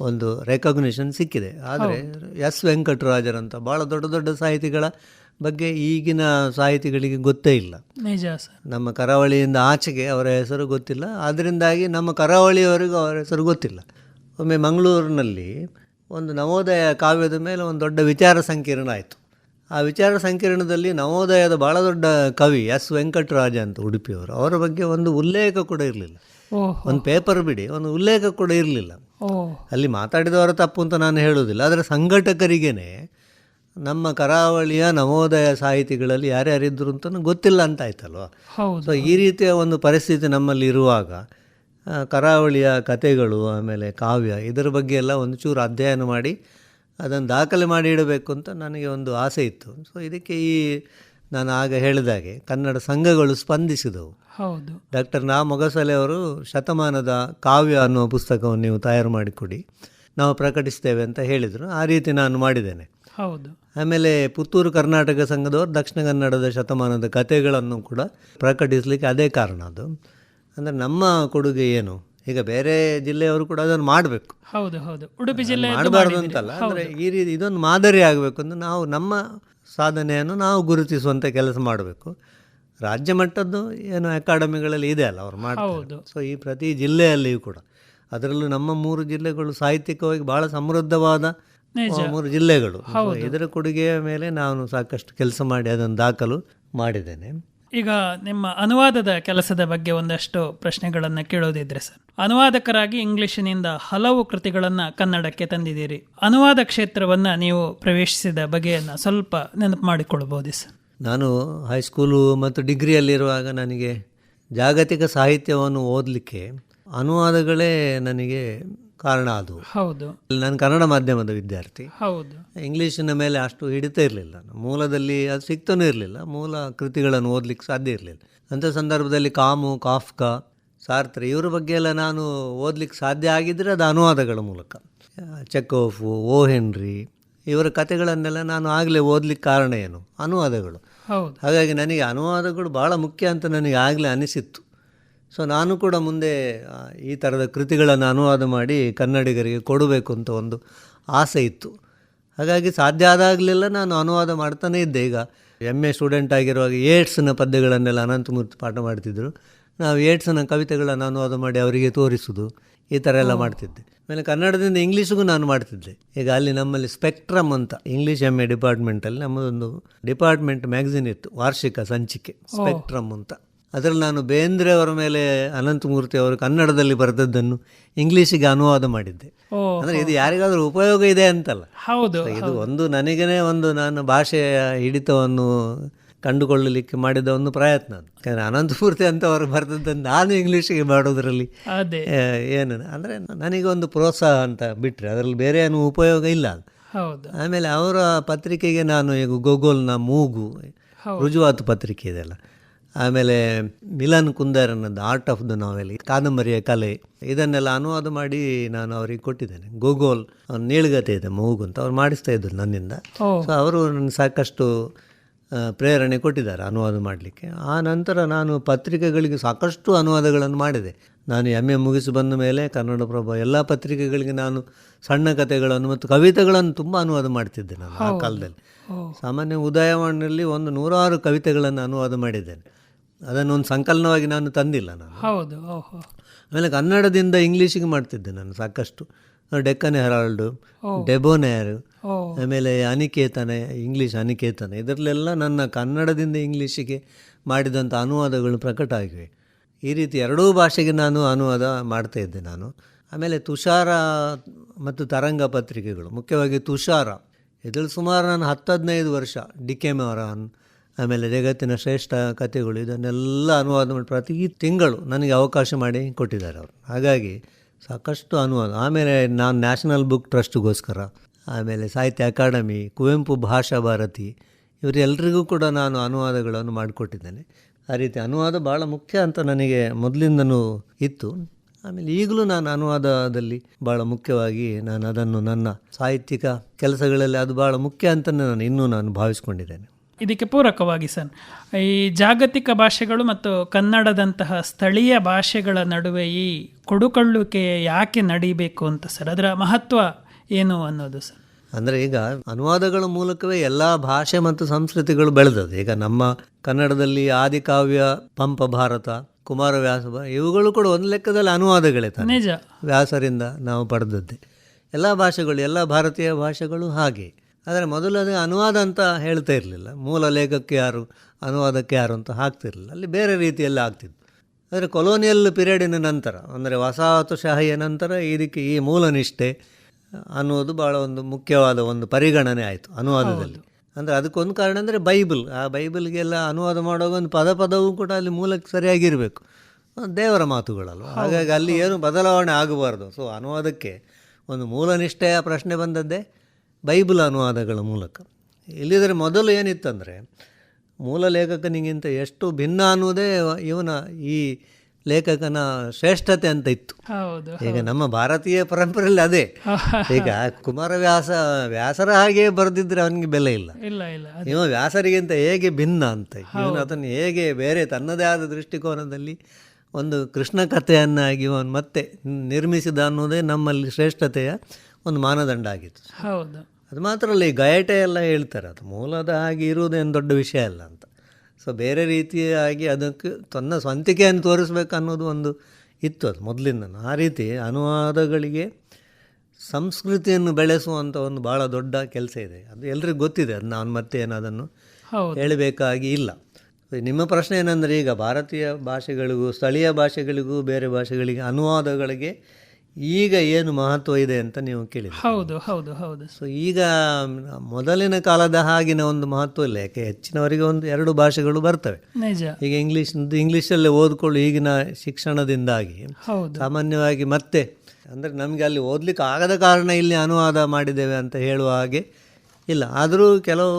[SPEAKER 3] ಒಂದು ರೆಕಗ್ನಿಷನ್ ಸಿಕ್ಕಿದೆ. ಆದರೆ ಎಸ್ ವೆಂಕಟರಾಜರಂತ ಭಾಳ ದೊಡ್ಡ ದೊಡ್ಡ ಸಾಹಿತಿಗಳ ಬಗ್ಗೆ ಈಗಿನ ಸಾಹಿತಿಗಳಿಗೆ ಗೊತ್ತೇ ಇಲ್ಲ.
[SPEAKER 2] ನಿಜ ಸರ್.
[SPEAKER 3] ನಮ್ಮ ಕರಾವಳಿಯಿಂದ ಆಚೆಗೆ ಅವರ ಹೆಸರು ಗೊತ್ತಿಲ್ಲ. ಅದರಿಂದಾಗಿ ನಮ್ಮ ಕರಾವಳಿಯವರಿಗೂ ಅವರ ಹೆಸರು ಗೊತ್ತಿಲ್ಲ. ಒಮ್ಮೆ ಮಂಗಳೂರಿನಲ್ಲಿ ಒಂದು ನವೋದಯ ಕಾವ್ಯದ ಮೇಲೆ ಒಂದು ದೊಡ್ಡ ವಿಚಾರ ಸಂಕಿರಣ ಆಯಿತು. ಆ ವಿಚಾರ ಸಂಕಿರಣದಲ್ಲಿ ನವೋದಯದ ಭಾಳ ದೊಡ್ಡ ಕವಿ ಎಸ್ ವೆಂಕಟರಾಜ ಅಂತ ಉಡುಪಿಯವರು ಅವರ ಬಗ್ಗೆ ಒಂದು ಉಲ್ಲೇಖ ಕೂಡ ಇರಲಿಲ್ಲ. ಒಂದು ಪೇಪರ್ ಬಿಡಿ ಒಂದು ಉಲ್ಲೇಖ ಕೂಡ ಇರಲಿಲ್ಲ. ಅಲ್ಲಿ ಮಾತಾಡಿದವರ ತಪ್ಪು ಅಂತ ನಾನು ಹೇಳುವುದಿಲ್ಲ ಆದರೆ ಸಂಘಟಕರಿಗೇನೆ ನಮ್ಮ ಕರಾವಳಿಯ ನವೋದಯ ಸಾಹಿತಿಗಳಲ್ಲಿ ಯಾರ್ಯಾರಿದ್ದರು ಅಂತ ಗೊತ್ತಿಲ್ಲ ಅಂತ ಆಯ್ತಲ್ವ
[SPEAKER 2] ಹೌದು.
[SPEAKER 3] ಸೊ ಈ ರೀತಿಯ ಒಂದು ಪರಿಸ್ಥಿತಿ ನಮ್ಮಲ್ಲಿ ಇರುವಾಗ ಕರಾವಳಿಯ ಕಥೆಗಳು ಆಮೇಲೆ ಕಾವ್ಯ ಇದರ ಬಗ್ಗೆ ಎಲ್ಲ ಒಂದು ಚೂರು ಅಧ್ಯಯನ ಮಾಡಿ ಅದನ್ನು ದಾಖಲೆ ಮಾಡಿ ಇಡಬೇಕು ಅಂತ ನನಗೆ ಒಂದು ಆಸೆ ಇತ್ತು. ಸೊ ಇದಕ್ಕೆ ಈ ನಾನು ಆಗ ಹೇಳಿದಾಗೆ ಕನ್ನಡ ಸಂಘಗಳು ಸ್ಪಂದಿಸಿದವು.
[SPEAKER 2] ಹೌದು.
[SPEAKER 3] ಡಾಕ್ಟರ್ ನಾ ಮೊಗಸಲೆ ಅವರು ಶತಮಾನದ ಕಾವ್ಯ ಅನ್ನುವ ಪುಸ್ತಕವನ್ನು ನೀವು ತಯಾರು ಮಾಡಿಕೊಡಿ ನಾವು ಪ್ರಕಟಿಸ್ತೇವೆ ಅಂತ ಹೇಳಿದರು. ಆ ರೀತಿ ನಾನು ಮಾಡಿದ್ದೇನೆ.
[SPEAKER 2] ಹೌದು.
[SPEAKER 3] ಆಮೇಲೆ ಪುತ್ತೂರು ಕರ್ನಾಟಕ ಸಂಘದವರು ದಕ್ಷಿಣ ಕನ್ನಡದ ಶತಮಾನದ ಕಥೆಗಳನ್ನು ಕೂಡ ಪ್ರಕಟಿಸಲಿಕ್ಕೆ ಅದೇ ಕಾರಣ ಅದು. ಅಂದರೆ ನಮ್ಮ ಕೊಡುಗೆ ಏನು? ಈಗ ಬೇರೆ ಜಿಲ್ಲೆಯವರು ಕೂಡ ಅದನ್ನು ಮಾಡಬೇಕು.
[SPEAKER 2] ಹೌದು ಹೌದು. ಉಡುಪಿ ಜಿಲ್ಲೆ
[SPEAKER 3] ಮಾಡಬಾರ್ದು ಅಂತಲ್ಲ. ಅಂದರೆ ಈ ರೀತಿ ಇದೊಂದು ಮಾದರಿ ಆಗಬೇಕು ಅಂದರೆ ನಾವು ನಮ್ಮ ಸಾಧನೆಯನ್ನು ನಾವು ಗುರುತಿಸುವಂಥ ಕೆಲಸ ಮಾಡಬೇಕು. ರಾಜ್ಯ ಮಟ್ಟದ್ದು ಏನು ಅಕಾಡೆಮಿಗಳಲ್ಲಿ ಇದೆ ಅಲ್ಲ ಅವ್ರು ಮಾಡ್ತಾರೆ. ಸೊ ಈ ಪ್ರತಿ ಜಿಲ್ಲೆಯಲ್ಲಿಯೂ ಕೂಡ. ಅದರಲ್ಲೂ ನಮ್ಮ ಮೂರು ಜಿಲ್ಲೆಗಳು ಸಾಹಿತ್ಯಿಕವಾಗಿ ಬಹಳ ಸಮೃದ್ಧವಾದ. ಮೂರು ಜಿಲ್ಲೆಗಳು. ಇದರ ಕೊಡುಗೆಯ ಮೇಲೆ ನಾನು ಸಾಕಷ್ಟು ಕೆಲಸ ಮಾಡಿ ಅದನ್ನು ದಾಖಲು ಮಾಡಿದ್ದೇನೆ.
[SPEAKER 2] ಈಗ ನಿಮ್ಮ ಅನುವಾದದ ಕೆಲಸದ ಬಗ್ಗೆ ಒಂದಷ್ಟು ಪ್ರಶ್ನೆಗಳನ್ನು ಕೇಳೋದಿದ್ರೆ ಸರ್. ಅನುವಾದಕರಾಗಿ ಇಂಗ್ಲಿಷಿನಿಂದ ಹಲವು ಕೃತಿಗಳನ್ನು ಕನ್ನಡಕ್ಕೆ ತಂದಿದ್ದೀರಿ. ಅನುವಾದ ಕ್ಷೇತ್ರವನ್ನು ನೀವು ಪ್ರವೇಶಿಸಿದ ಬಗೆಯನ್ನು ಸ್ವಲ್ಪ ನೆನಪು ಮಾಡಿಕೊಳ್ಬೋದು ಸರ್?
[SPEAKER 3] ನಾನು ಹೈಸ್ಕೂಲು ಮತ್ತು ಡಿಗ್ರಿಯಲ್ಲಿರುವಾಗ ನನಗೆ ಜಾಗತಿಕ ಸಾಹಿತ್ಯವನ್ನು ಓದಲಿಕ್ಕೆ ಅನುವಾದಗಳೇ ನನಗೆ ಕಾರಣ ಅದು.
[SPEAKER 2] ಹೌದು.
[SPEAKER 3] ನಾನು ಕನ್ನಡ ಮಾಧ್ಯಮದ ವಿದ್ಯಾರ್ಥಿ.
[SPEAKER 2] ಹೌದು.
[SPEAKER 3] ಇಂಗ್ಲೀಷಿನ ಮೇಲೆ ಅಷ್ಟು ಹಿಡಿತ ಇರಲಿಲ್ಲ. ಮೂಲದಲ್ಲಿ ಅದು ಸಿಗ್ತಾನೂ ಇರಲಿಲ್ಲ. ಮೂಲ ಕೃತಿಗಳನ್ನು ಓದಲಿಕ್ಕೆ ಸಾಧ್ಯ ಇರಲಿಲ್ಲ. ಅಂಥ ಸಂದರ್ಭದಲ್ಲಿ ಕಾಮು ಕಾಫ್ಕಾ ಸಾರ್ತ್ರ ಇವರ ಬಗ್ಗೆ ಎಲ್ಲ ನಾನು ಓದಲಿಕ್ಕೆ ಸಾಧ್ಯ ಆಗಿದ್ದರೆ ಅದು ಅನುವಾದಗಳ ಮೂಲಕ. ಚೆಕೋಫು ಓ ಹೆನ್ರಿ ಇವರ ಕತೆಗಳನ್ನೆಲ್ಲ ನಾನು ಆಗಲೇ ಓದಲಿಕ್ಕೆ ಕಾರಣ ಏನು? ಅನುವಾದಗಳು.
[SPEAKER 2] ಹೌದು.
[SPEAKER 3] ಹಾಗಾಗಿ ನನಗೆ ಅನುವಾದಗಳು ಭಾಳ ಮುಖ್ಯ ಅಂತ ನನಗೆ ಆಗಲೇ ಅನಿಸಿತ್ತು. ಸೊ ನಾನು ಕೂಡ ಮುಂದೆ ಈ ಥರದ ಕೃತಿಗಳನ್ನು ಅನುವಾದ ಮಾಡಿ ಕನ್ನಡಿಗರಿಗೆ ಕೊಡಬೇಕು ಅಂತ ಒಂದು ಆಸೆ ಇತ್ತು. ಹಾಗಾಗಿ ಸಾಧ್ಯ ಆದಾಗಲೆಲ್ಲ ನಾನು ಅನುವಾದ ಮಾಡ್ತಾನೇ ಇದ್ದೆ. ಈಗ ಎಂ ಎ ಸ್ಟೂಡೆಂಟ್ ಆಗಿರುವಾಗ ಏಡ್ಸ್ನ ಪದ್ಯಗಳನ್ನೆಲ್ಲ ಅನಂತಮೂರ್ತಿ ಪಾಠ ಮಾಡ್ತಿದ್ದರು ನಾವು ಏಡ್ಸ್ನ ಕವಿತೆಗಳನ್ನು ಅನುವಾದ ಮಾಡಿ ಅವರಿಗೆ ತೋರಿಸೋದು ಈ ಥರ ಎಲ್ಲ ಮಾಡ್ತಿದ್ದೆ. ಆಮೇಲೆ ಕನ್ನಡದಿಂದ ಇಂಗ್ಲೀಷಿಗೂ ನಾನು ಮಾಡ್ತಿದ್ದೆ. ಈಗ ಅಲ್ಲಿ ನಮ್ಮಲ್ಲಿ ಸ್ಪೆಕ್ಟ್ರಮ್ ಅಂತ ಇಂಗ್ಲೀಷ್ ಎಂ ಎ ಡಿಪಾರ್ಟ್ಮೆಂಟಲ್ಲಿ ನಮ್ಮದೊಂದು ಡಿಪಾರ್ಟ್ಮೆಂಟ್ ಮ್ಯಾಗಝಿನ್ ಇತ್ತು ವಾರ್ಷಿಕ ಸಂಚಿಕೆ ಸ್ಪೆಕ್ಟ್ರಮ್ ಅಂತ. ಅದರಲ್ಲಿ ನಾನು ಬೇಂದ್ರೆ ಅವರ ಮೇಲೆ ಅನಂತಮೂರ್ತಿ ಅವರು ಕನ್ನಡದಲ್ಲಿ ಬರೆದದ್ದನ್ನು ಇಂಗ್ಲೀಷಿಗೆ ಅನುವಾದ ಮಾಡಿದ್ದೆ. ಅಂದರೆ ಇದು ಯಾರಿಗಾದರೂ ಉಪಯೋಗ ಇದೆ ಅಂತಲ್ಲ.
[SPEAKER 2] ಹೌದು
[SPEAKER 3] ಇದು ಒಂದು ನನಗೇ ಒಂದು ನಾನು ಭಾಷೆಯ ಹಿಡಿತವನ್ನು ಕಂಡುಕೊಳ್ಳಲಿಕ್ಕೆ ಮಾಡಿದ ಒಂದು ಪ್ರಯತ್ನ. ಯಾಕಂದರೆ ಅಂತ ಅವರು ಬರೆದದ್ದನ್ನು ನಾನು ಇಂಗ್ಲೀಷಿಗೆ ಮಾಡೋದರಲ್ಲಿ ಏನು ಅಂದರೆ ನನಗೆ ಒಂದು ಪ್ರೋತ್ಸಾಹ ಅಂತ ಬಿಟ್ಟರೆ ಅದರಲ್ಲಿ ಬೇರೆ ಏನು ಉಪಯೋಗ ಇಲ್ಲ.
[SPEAKER 2] ಹೌದು.
[SPEAKER 3] ಆಮೇಲೆ ಅವರ ಪತ್ರಿಕೆಗೆ ನಾನು ಈಗ ಗೋಗೋಲ್ನ ಮೂಗು ರುಜುವಾತು ಪತ್ರಿಕೆ ಇದೆಲ್ಲ ಆಮೇಲೆ ಮಿಲನ್ ಕುಂದರನದ್ದು ಆರ್ಟ್ ಆಫ್ ದ ನಾವೆಲ್ ಕಾದಂಬರಿಯ ಕಲೆ. ಇದನ್ನೆಲ್ಲ ಅನುವಾದ ಮಾಡಿ ನಾನು ಅವರಿಗೆ ಕೊಟ್ಟಿದ್ದೇನೆ. ಗೋಗೋಲ್ ಅವ್ರ ನೀಳ್ಗತೆ ಇದೆ ಮೂಗು ಅಂತ. ಅವ್ರು ಮಾಡಿಸ್ತಾ ಇದ್ದರು ನನ್ನಿಂದ. ಸೊ ಅವರು ನನ್ನ ಸಾಕಷ್ಟು ಪ್ರೇರಣೆ ಕೊಟ್ಟಿದ್ದಾರೆ ಅನುವಾದ ಮಾಡಲಿಕ್ಕೆ. ಆ ನಂತರ ನಾನು ಪತ್ರಿಕೆಗಳಿಗೆ ಸಾಕಷ್ಟು ಅನುವಾದಗಳನ್ನು ಮಾಡಿದೆ. ನಾನು ಎಂ ಎ ಮುಗಿಸಿ ಬಂದ ಮೇಲೆ ಕನ್ನಡಪ್ರಭ ಎಲ್ಲ ಪತ್ರಿಕೆಗಳಿಗೆ ನಾನು ಸಣ್ಣ ಕಥೆಗಳನ್ನು ಮತ್ತು ಕವಿತೆಗಳನ್ನು ತುಂಬ ಅನುವಾದ ಮಾಡ್ತಿದ್ದೆ ನಾನು ಆ ಕಾಲದಲ್ಲಿ. ಸಾಮಾನ್ಯ ಉದಯವಾಣಿಯಲ್ಲಿ ಒಂದು ನೂರಾರು ಕವಿತೆಗಳನ್ನು ಅನುವಾದ ಮಾಡಿದ್ದೇನೆ. ಅದನ್ನು ಒಂದು ಸಂಕಲನವಾಗಿ ನಾನು ತಂದಿಲ್ಲ ನಾನು.
[SPEAKER 2] ಹೌದು
[SPEAKER 3] ಆಮೇಲೆ ಕನ್ನಡದಿಂದ ಇಂಗ್ಲೀಷಿಗೆ ಮಾಡ್ತಿದ್ದೆ ನಾನು ಸಾಕಷ್ಟು. ಡೆಕ್ಕನ್ ಹೆರಾಲ್ಡು ಡೆಬೋನೇರ್ ಆಮೇಲೆ ಅನಿಕೇತನ ಇಂಗ್ಲೀಷ್ ಅನಿಕೇತನ ಇದರಲ್ಲೆಲ್ಲ ನನ್ನ ಕನ್ನಡದಿಂದ ಇಂಗ್ಲೀಷಿಗೆ ಮಾಡಿದಂಥ ಅನುವಾದಗಳು ಪ್ರಕಟ ಆಗಿವೆ. ಈ ರೀತಿ ಎರಡೂ ಭಾಷೆಗೆ ನಾನು ಅನುವಾದ ಮಾಡ್ತಾ ಇದ್ದೆ ನಾನು. ಆಮೇಲೆ ತುಷಾರ ಮತ್ತು ತರಂಗ ಪತ್ರಿಕೆಗಳು ಮುಖ್ಯವಾಗಿ ತುಷಾರ. ಇದರಲ್ಲಿ ಸುಮಾರು ನಾನು ಹತ್ತು ಹದಿನೈದು ವರ್ಷ ಡಿ ಕೆ ಆಮೇಲೆ ಜಗತ್ತಿನ ಶ್ರೇಷ್ಠ ಕಥೆಗಳು, ಇದನ್ನೆಲ್ಲ ಅನುವಾದ ಮಾಡಿ ಪ್ರತಿ ತಿಂಗಳು ನನಗೆ ಅವಕಾಶ ಮಾಡಿ ಕೊಟ್ಟಿದ್ದಾರೆ ಅವರು. ಹಾಗಾಗಿ ಸಾಕಷ್ಟು ಅನುವಾದ. ಆಮೇಲೆ ನಾನು ನ್ಯಾಷನಲ್ ಬುಕ್ ಟ್ರಸ್ಟ್ಗೋಸ್ಕರ, ಆಮೇಲೆ ಸಾಹಿತ್ಯ ಅಕಾಡೆಮಿ, ಕುವೆಂಪು ಭಾಷಾ ಭಾರತಿ ಇವರೆಲ್ಲರಿಗೂ ಕೂಡ ನಾನು ಅನುವಾದಗಳನ್ನು ಮಾಡಿಕೊಟ್ಟಿದ್ದೇನೆ. ಆ ರೀತಿ ಅನುವಾದ ಭಾಳ ಮುಖ್ಯ ಅಂತ ನನಗೆ ಮೊದಲಿಂದನೂ ಇತ್ತು. ಆಮೇಲೆ ಈಗಲೂ ನಾನು ಅನುವಾದದಲ್ಲಿ ಭಾಳ ಮುಖ್ಯವಾಗಿ ನಾನು ಅದನ್ನು ನನ್ನ ಸಾಹಿತ್ಯಿಕ ಕೆಲಸಗಳಲ್ಲಿ ಅದು ಭಾಳ ಮುಖ್ಯ ಅಂತಲೇ ನಾನು ಇನ್ನೂ ನಾನು ಭಾವಿಸ್ಕೊಂಡಿದ್ದೇನೆ.
[SPEAKER 2] ಇದಕ್ಕೆ ಪೂರಕವಾಗಿ ಸರ್. ಈ ಜಾಗತಿಕ ಭಾಷೆಗಳು ಮತ್ತು ಕನ್ನಡದಂತಹ ಸ್ಥಳೀಯ ಭಾಷೆಗಳ ನಡುವೆ ಈ ಕೊಡುಕೊಳ್ಳುವಿಕೆ ಯಾಕೆ ನಡೀಬೇಕು ಅಂತ ಸರ್? ಅದರ ಮಹತ್ವ ಏನು ಅನ್ನೋದು ಸರ್?
[SPEAKER 3] ಅಂದರೆ ಈಗ ಅನುವಾದಗಳ ಮೂಲಕವೇ ಎಲ್ಲ ಭಾಷೆ ಮತ್ತು ಸಂಸ್ಕೃತಿಗಳು ಬೆಳೆದದ್ದು. ಈಗ ನಮ್ಮ ಕನ್ನಡದಲ್ಲಿ ಆದಿಕಾವ್ಯ ಪಂಪ ಭಾರತ ಕುಮಾರವ್ಯಾಸ ವ್ಯಾಸ ಇವುಗಳು ಕೂಡ ಒಂದು ಲೆಕ್ಕದಲ್ಲಿ ಅನುವಾದಗಳೇ ತಾನೆ.
[SPEAKER 2] ನಿಜ.
[SPEAKER 3] ವ್ಯಾಸರಿಂದ ನಾವು ಪಡೆದದ್ದೇ. ಎಲ್ಲ ಭಾಷೆಗಳು ಎಲ್ಲ ಭಾರತೀಯ ಭಾಷೆಗಳು ಹಾಗೆ. ಆದರೆ ಮೊದಲು ಅದು ಅನುವಾದ ಅಂತ ಹೇಳ್ತಾ ಇರಲಿಲ್ಲ. ಮೂಲ ಲೇಖಕ್ಕೆ ಯಾರು ಅನುವಾದಕ್ಕೆ ಯಾರು ಅಂತ ಹಾಕ್ತಿರಲಿಲ್ಲ. ಅಲ್ಲಿ ಬೇರೆ ರೀತಿಯಲ್ಲಿ ಆಗ್ತಿತ್ತು. ಆದರೆ ಕೊಲೋನಿಯಲ್ ಪಿರಿಯಡಿನ ನಂತರ ಅಂದರೆ ವಸಾಹತುಶಾಹಿಯ ನಂತರ ಇದಕ್ಕೆ ಈ ಮೂಲ ನಿಷ್ಠೆ ಅನ್ನೋದು ಭಾಳ ಒಂದು ಮುಖ್ಯವಾದ ಒಂದು ಪರಿಗಣನೆ ಆಯಿತು ಅನುವಾದದಲ್ಲಿ. ಅಂದರೆ ಅದಕ್ಕೊಂದು ಕಾರಣ ಅಂದರೆ ಬೈಬಲ್. ಆ ಬೈಬಲ್ಗೆಲ್ಲ ಅನುವಾದ ಮಾಡುವಾಗ ಒಂದು ಪದ ಪದವೂ ಕೂಡ ಅಲ್ಲಿ ಮೂಲಕ್ಕೆ ಸರಿಯಾಗಿರಬೇಕು ದೇವರ ಮಾತುಗಳಲ್ಲ ಹಾಗಾಗಿ ಅಲ್ಲಿ ಏನು ಬದಲಾವಣೆ ಆಗಬಾರ್ದು. ಸೊ ಅನುವಾದಕ್ಕೆ ಒಂದು ಮೂಲ ನಿಷ್ಠೆಯ ಪ್ರಶ್ನೆ ಬಂದದ್ದೇ ಬೈಬಲ್ ಅನುವಾದಗಳ ಮೂಲಕ. ಇಲ್ಲಿದ್ರೆ ಮೊದಲು ಏನಿತ್ತಂದರೆ ಮೂಲ ಲೇಖಕನಿಗಿಂತ ಎಷ್ಟು ಭಿನ್ನ ಅನ್ನೋದೇ ಇವನ ಈ ಲೇಖಕನ ಶ್ರೇಷ್ಠತೆ ಅಂತ ಇತ್ತು. ಈಗ ನಮ್ಮ ಭಾರತೀಯ ಪರಂಪರೆಯಲ್ಲಿ ಅದೇ. *laughs* ಈಗ ಕುಮಾರವ್ಯಾಸ ವ್ಯಾಸರ ಹಾಗೆ ಬರೆದಿದ್ರೆ ಅವನಿಗೆ ಬೆಲೆ ಇಲ್ಲ. ಇವ ವ್ಯಾಸರಿಗಿಂತ ಹೇಗೆ ಭಿನ್ನ ಅಂತ ಇವನು ಅದನ್ನು ಹೇಗೆ ಬೇರೆ ತನ್ನದೇ ಆದ ದೃಷ್ಟಿಕೋನದಲ್ಲಿ ಒಂದು ಕೃಷ್ಣ ಕಥೆಯನ್ನಾಗಿ ಇವನು ಮತ್ತೆ ನಿರ್ಮಿಸಿದ ಅನ್ನೋದೇ ನಮ್ಮಲ್ಲಿ ಶ್ರೇಷ್ಠತೆಯ ಒಂದು ಮಾನದಂಡ ಆಗಿತ್ತು.
[SPEAKER 2] ಹೌದು.
[SPEAKER 3] ಅದು ಮಾತ್ರ ಅಲ್ಲಿ ಈ ಗಯಟೆ ಎಲ್ಲ ಹೇಳ್ತಾರೆ ಅದು ಮೂಲದ ಹಾಗೆ ಇರುವುದೇನು ದೊಡ್ಡ ವಿಷಯ ಅಲ್ಲ ಅಂತ. ಸೊ ಬೇರೆ ರೀತಿಯಾಗಿ ಅದಕ್ಕೆ ತನ್ನ ಸ್ವಂತಿಕೆಯನ್ನು ತೋರಿಸ್ಬೇಕು ಅನ್ನೋದು ಒಂದು ಇತ್ತು ಅದು ಮೊದಲಿಂದ ಆ ರೀತಿ ಅನುವಾದಗಳಿಗೆ ಸಂಸ್ಕೃತಿಯನ್ನು ಬೆಳೆಸುವಂಥ ಒಂದು ಭಾಳ ದೊಡ್ಡ ಕೆಲಸ ಇದೆ. ಅದು ಎಲ್ರಿಗೂ ಗೊತ್ತಿದೆ ಅದು ನಾನು ಮತ್ತೆ ಏನು ಅದನ್ನು ಹೇಳಬೇಕಾಗಿ ಇಲ್ಲ. ನಿಮ್ಮ ಪ್ರಶ್ನೆ ಏನಂದರೆ ಈಗ ಭಾರತೀಯ ಭಾಷೆಗಳಿಗೂ ಸ್ಥಳೀಯ ಭಾಷೆಗಳಿಗೂ ಬೇರೆ ಭಾಷೆಗಳಿಗೆ ಅನುವಾದಗಳಿಗೆ ಈಗ ಏನು ಮಹತ್ವ ಇದೆ ಅಂತ ನೀವು ಕೇಳಿ
[SPEAKER 2] ಹೌದು ಹೌದು ಹೌದು.
[SPEAKER 3] ಸೊ ಈಗ ಮೊದಲಿನ ಕಾಲದ ಹಾಗಿನ ಒಂದು ಮಹತ್ವ ಇಲ್ಲ ಯಾಕೆ ಹೆಚ್ಚಿನವರಿಗೆ ಒಂದು ಎರಡು ಭಾಷೆಗಳು ಬರ್ತವೆ.
[SPEAKER 2] ನಿಜ.
[SPEAKER 3] ಈಗ ಇಂಗ್ಲಿಷ್ ಇಂಗ್ಲೀಷಲ್ಲೇ ಓದ್ಕೊಳ್ಳಿ ಈಗಿನ ಶಿಕ್ಷಣದಿಂದಾಗಿ. ಸಾಮಾನ್ಯವಾಗಿ ಮತ್ತೆ ಅಂದರೆ ನಮಗೆ ಅಲ್ಲಿ ಓದಲಿಕ್ಕೆ ಆಗದ ಕಾರಣ ಇಲ್ಲಿ ಅನುವಾದ ಮಾಡಿದ್ದೇವೆ ಅಂತ ಹೇಳುವ ಹಾಗೆ ಇಲ್ಲ. ಆದರೂ ಕೆಲವು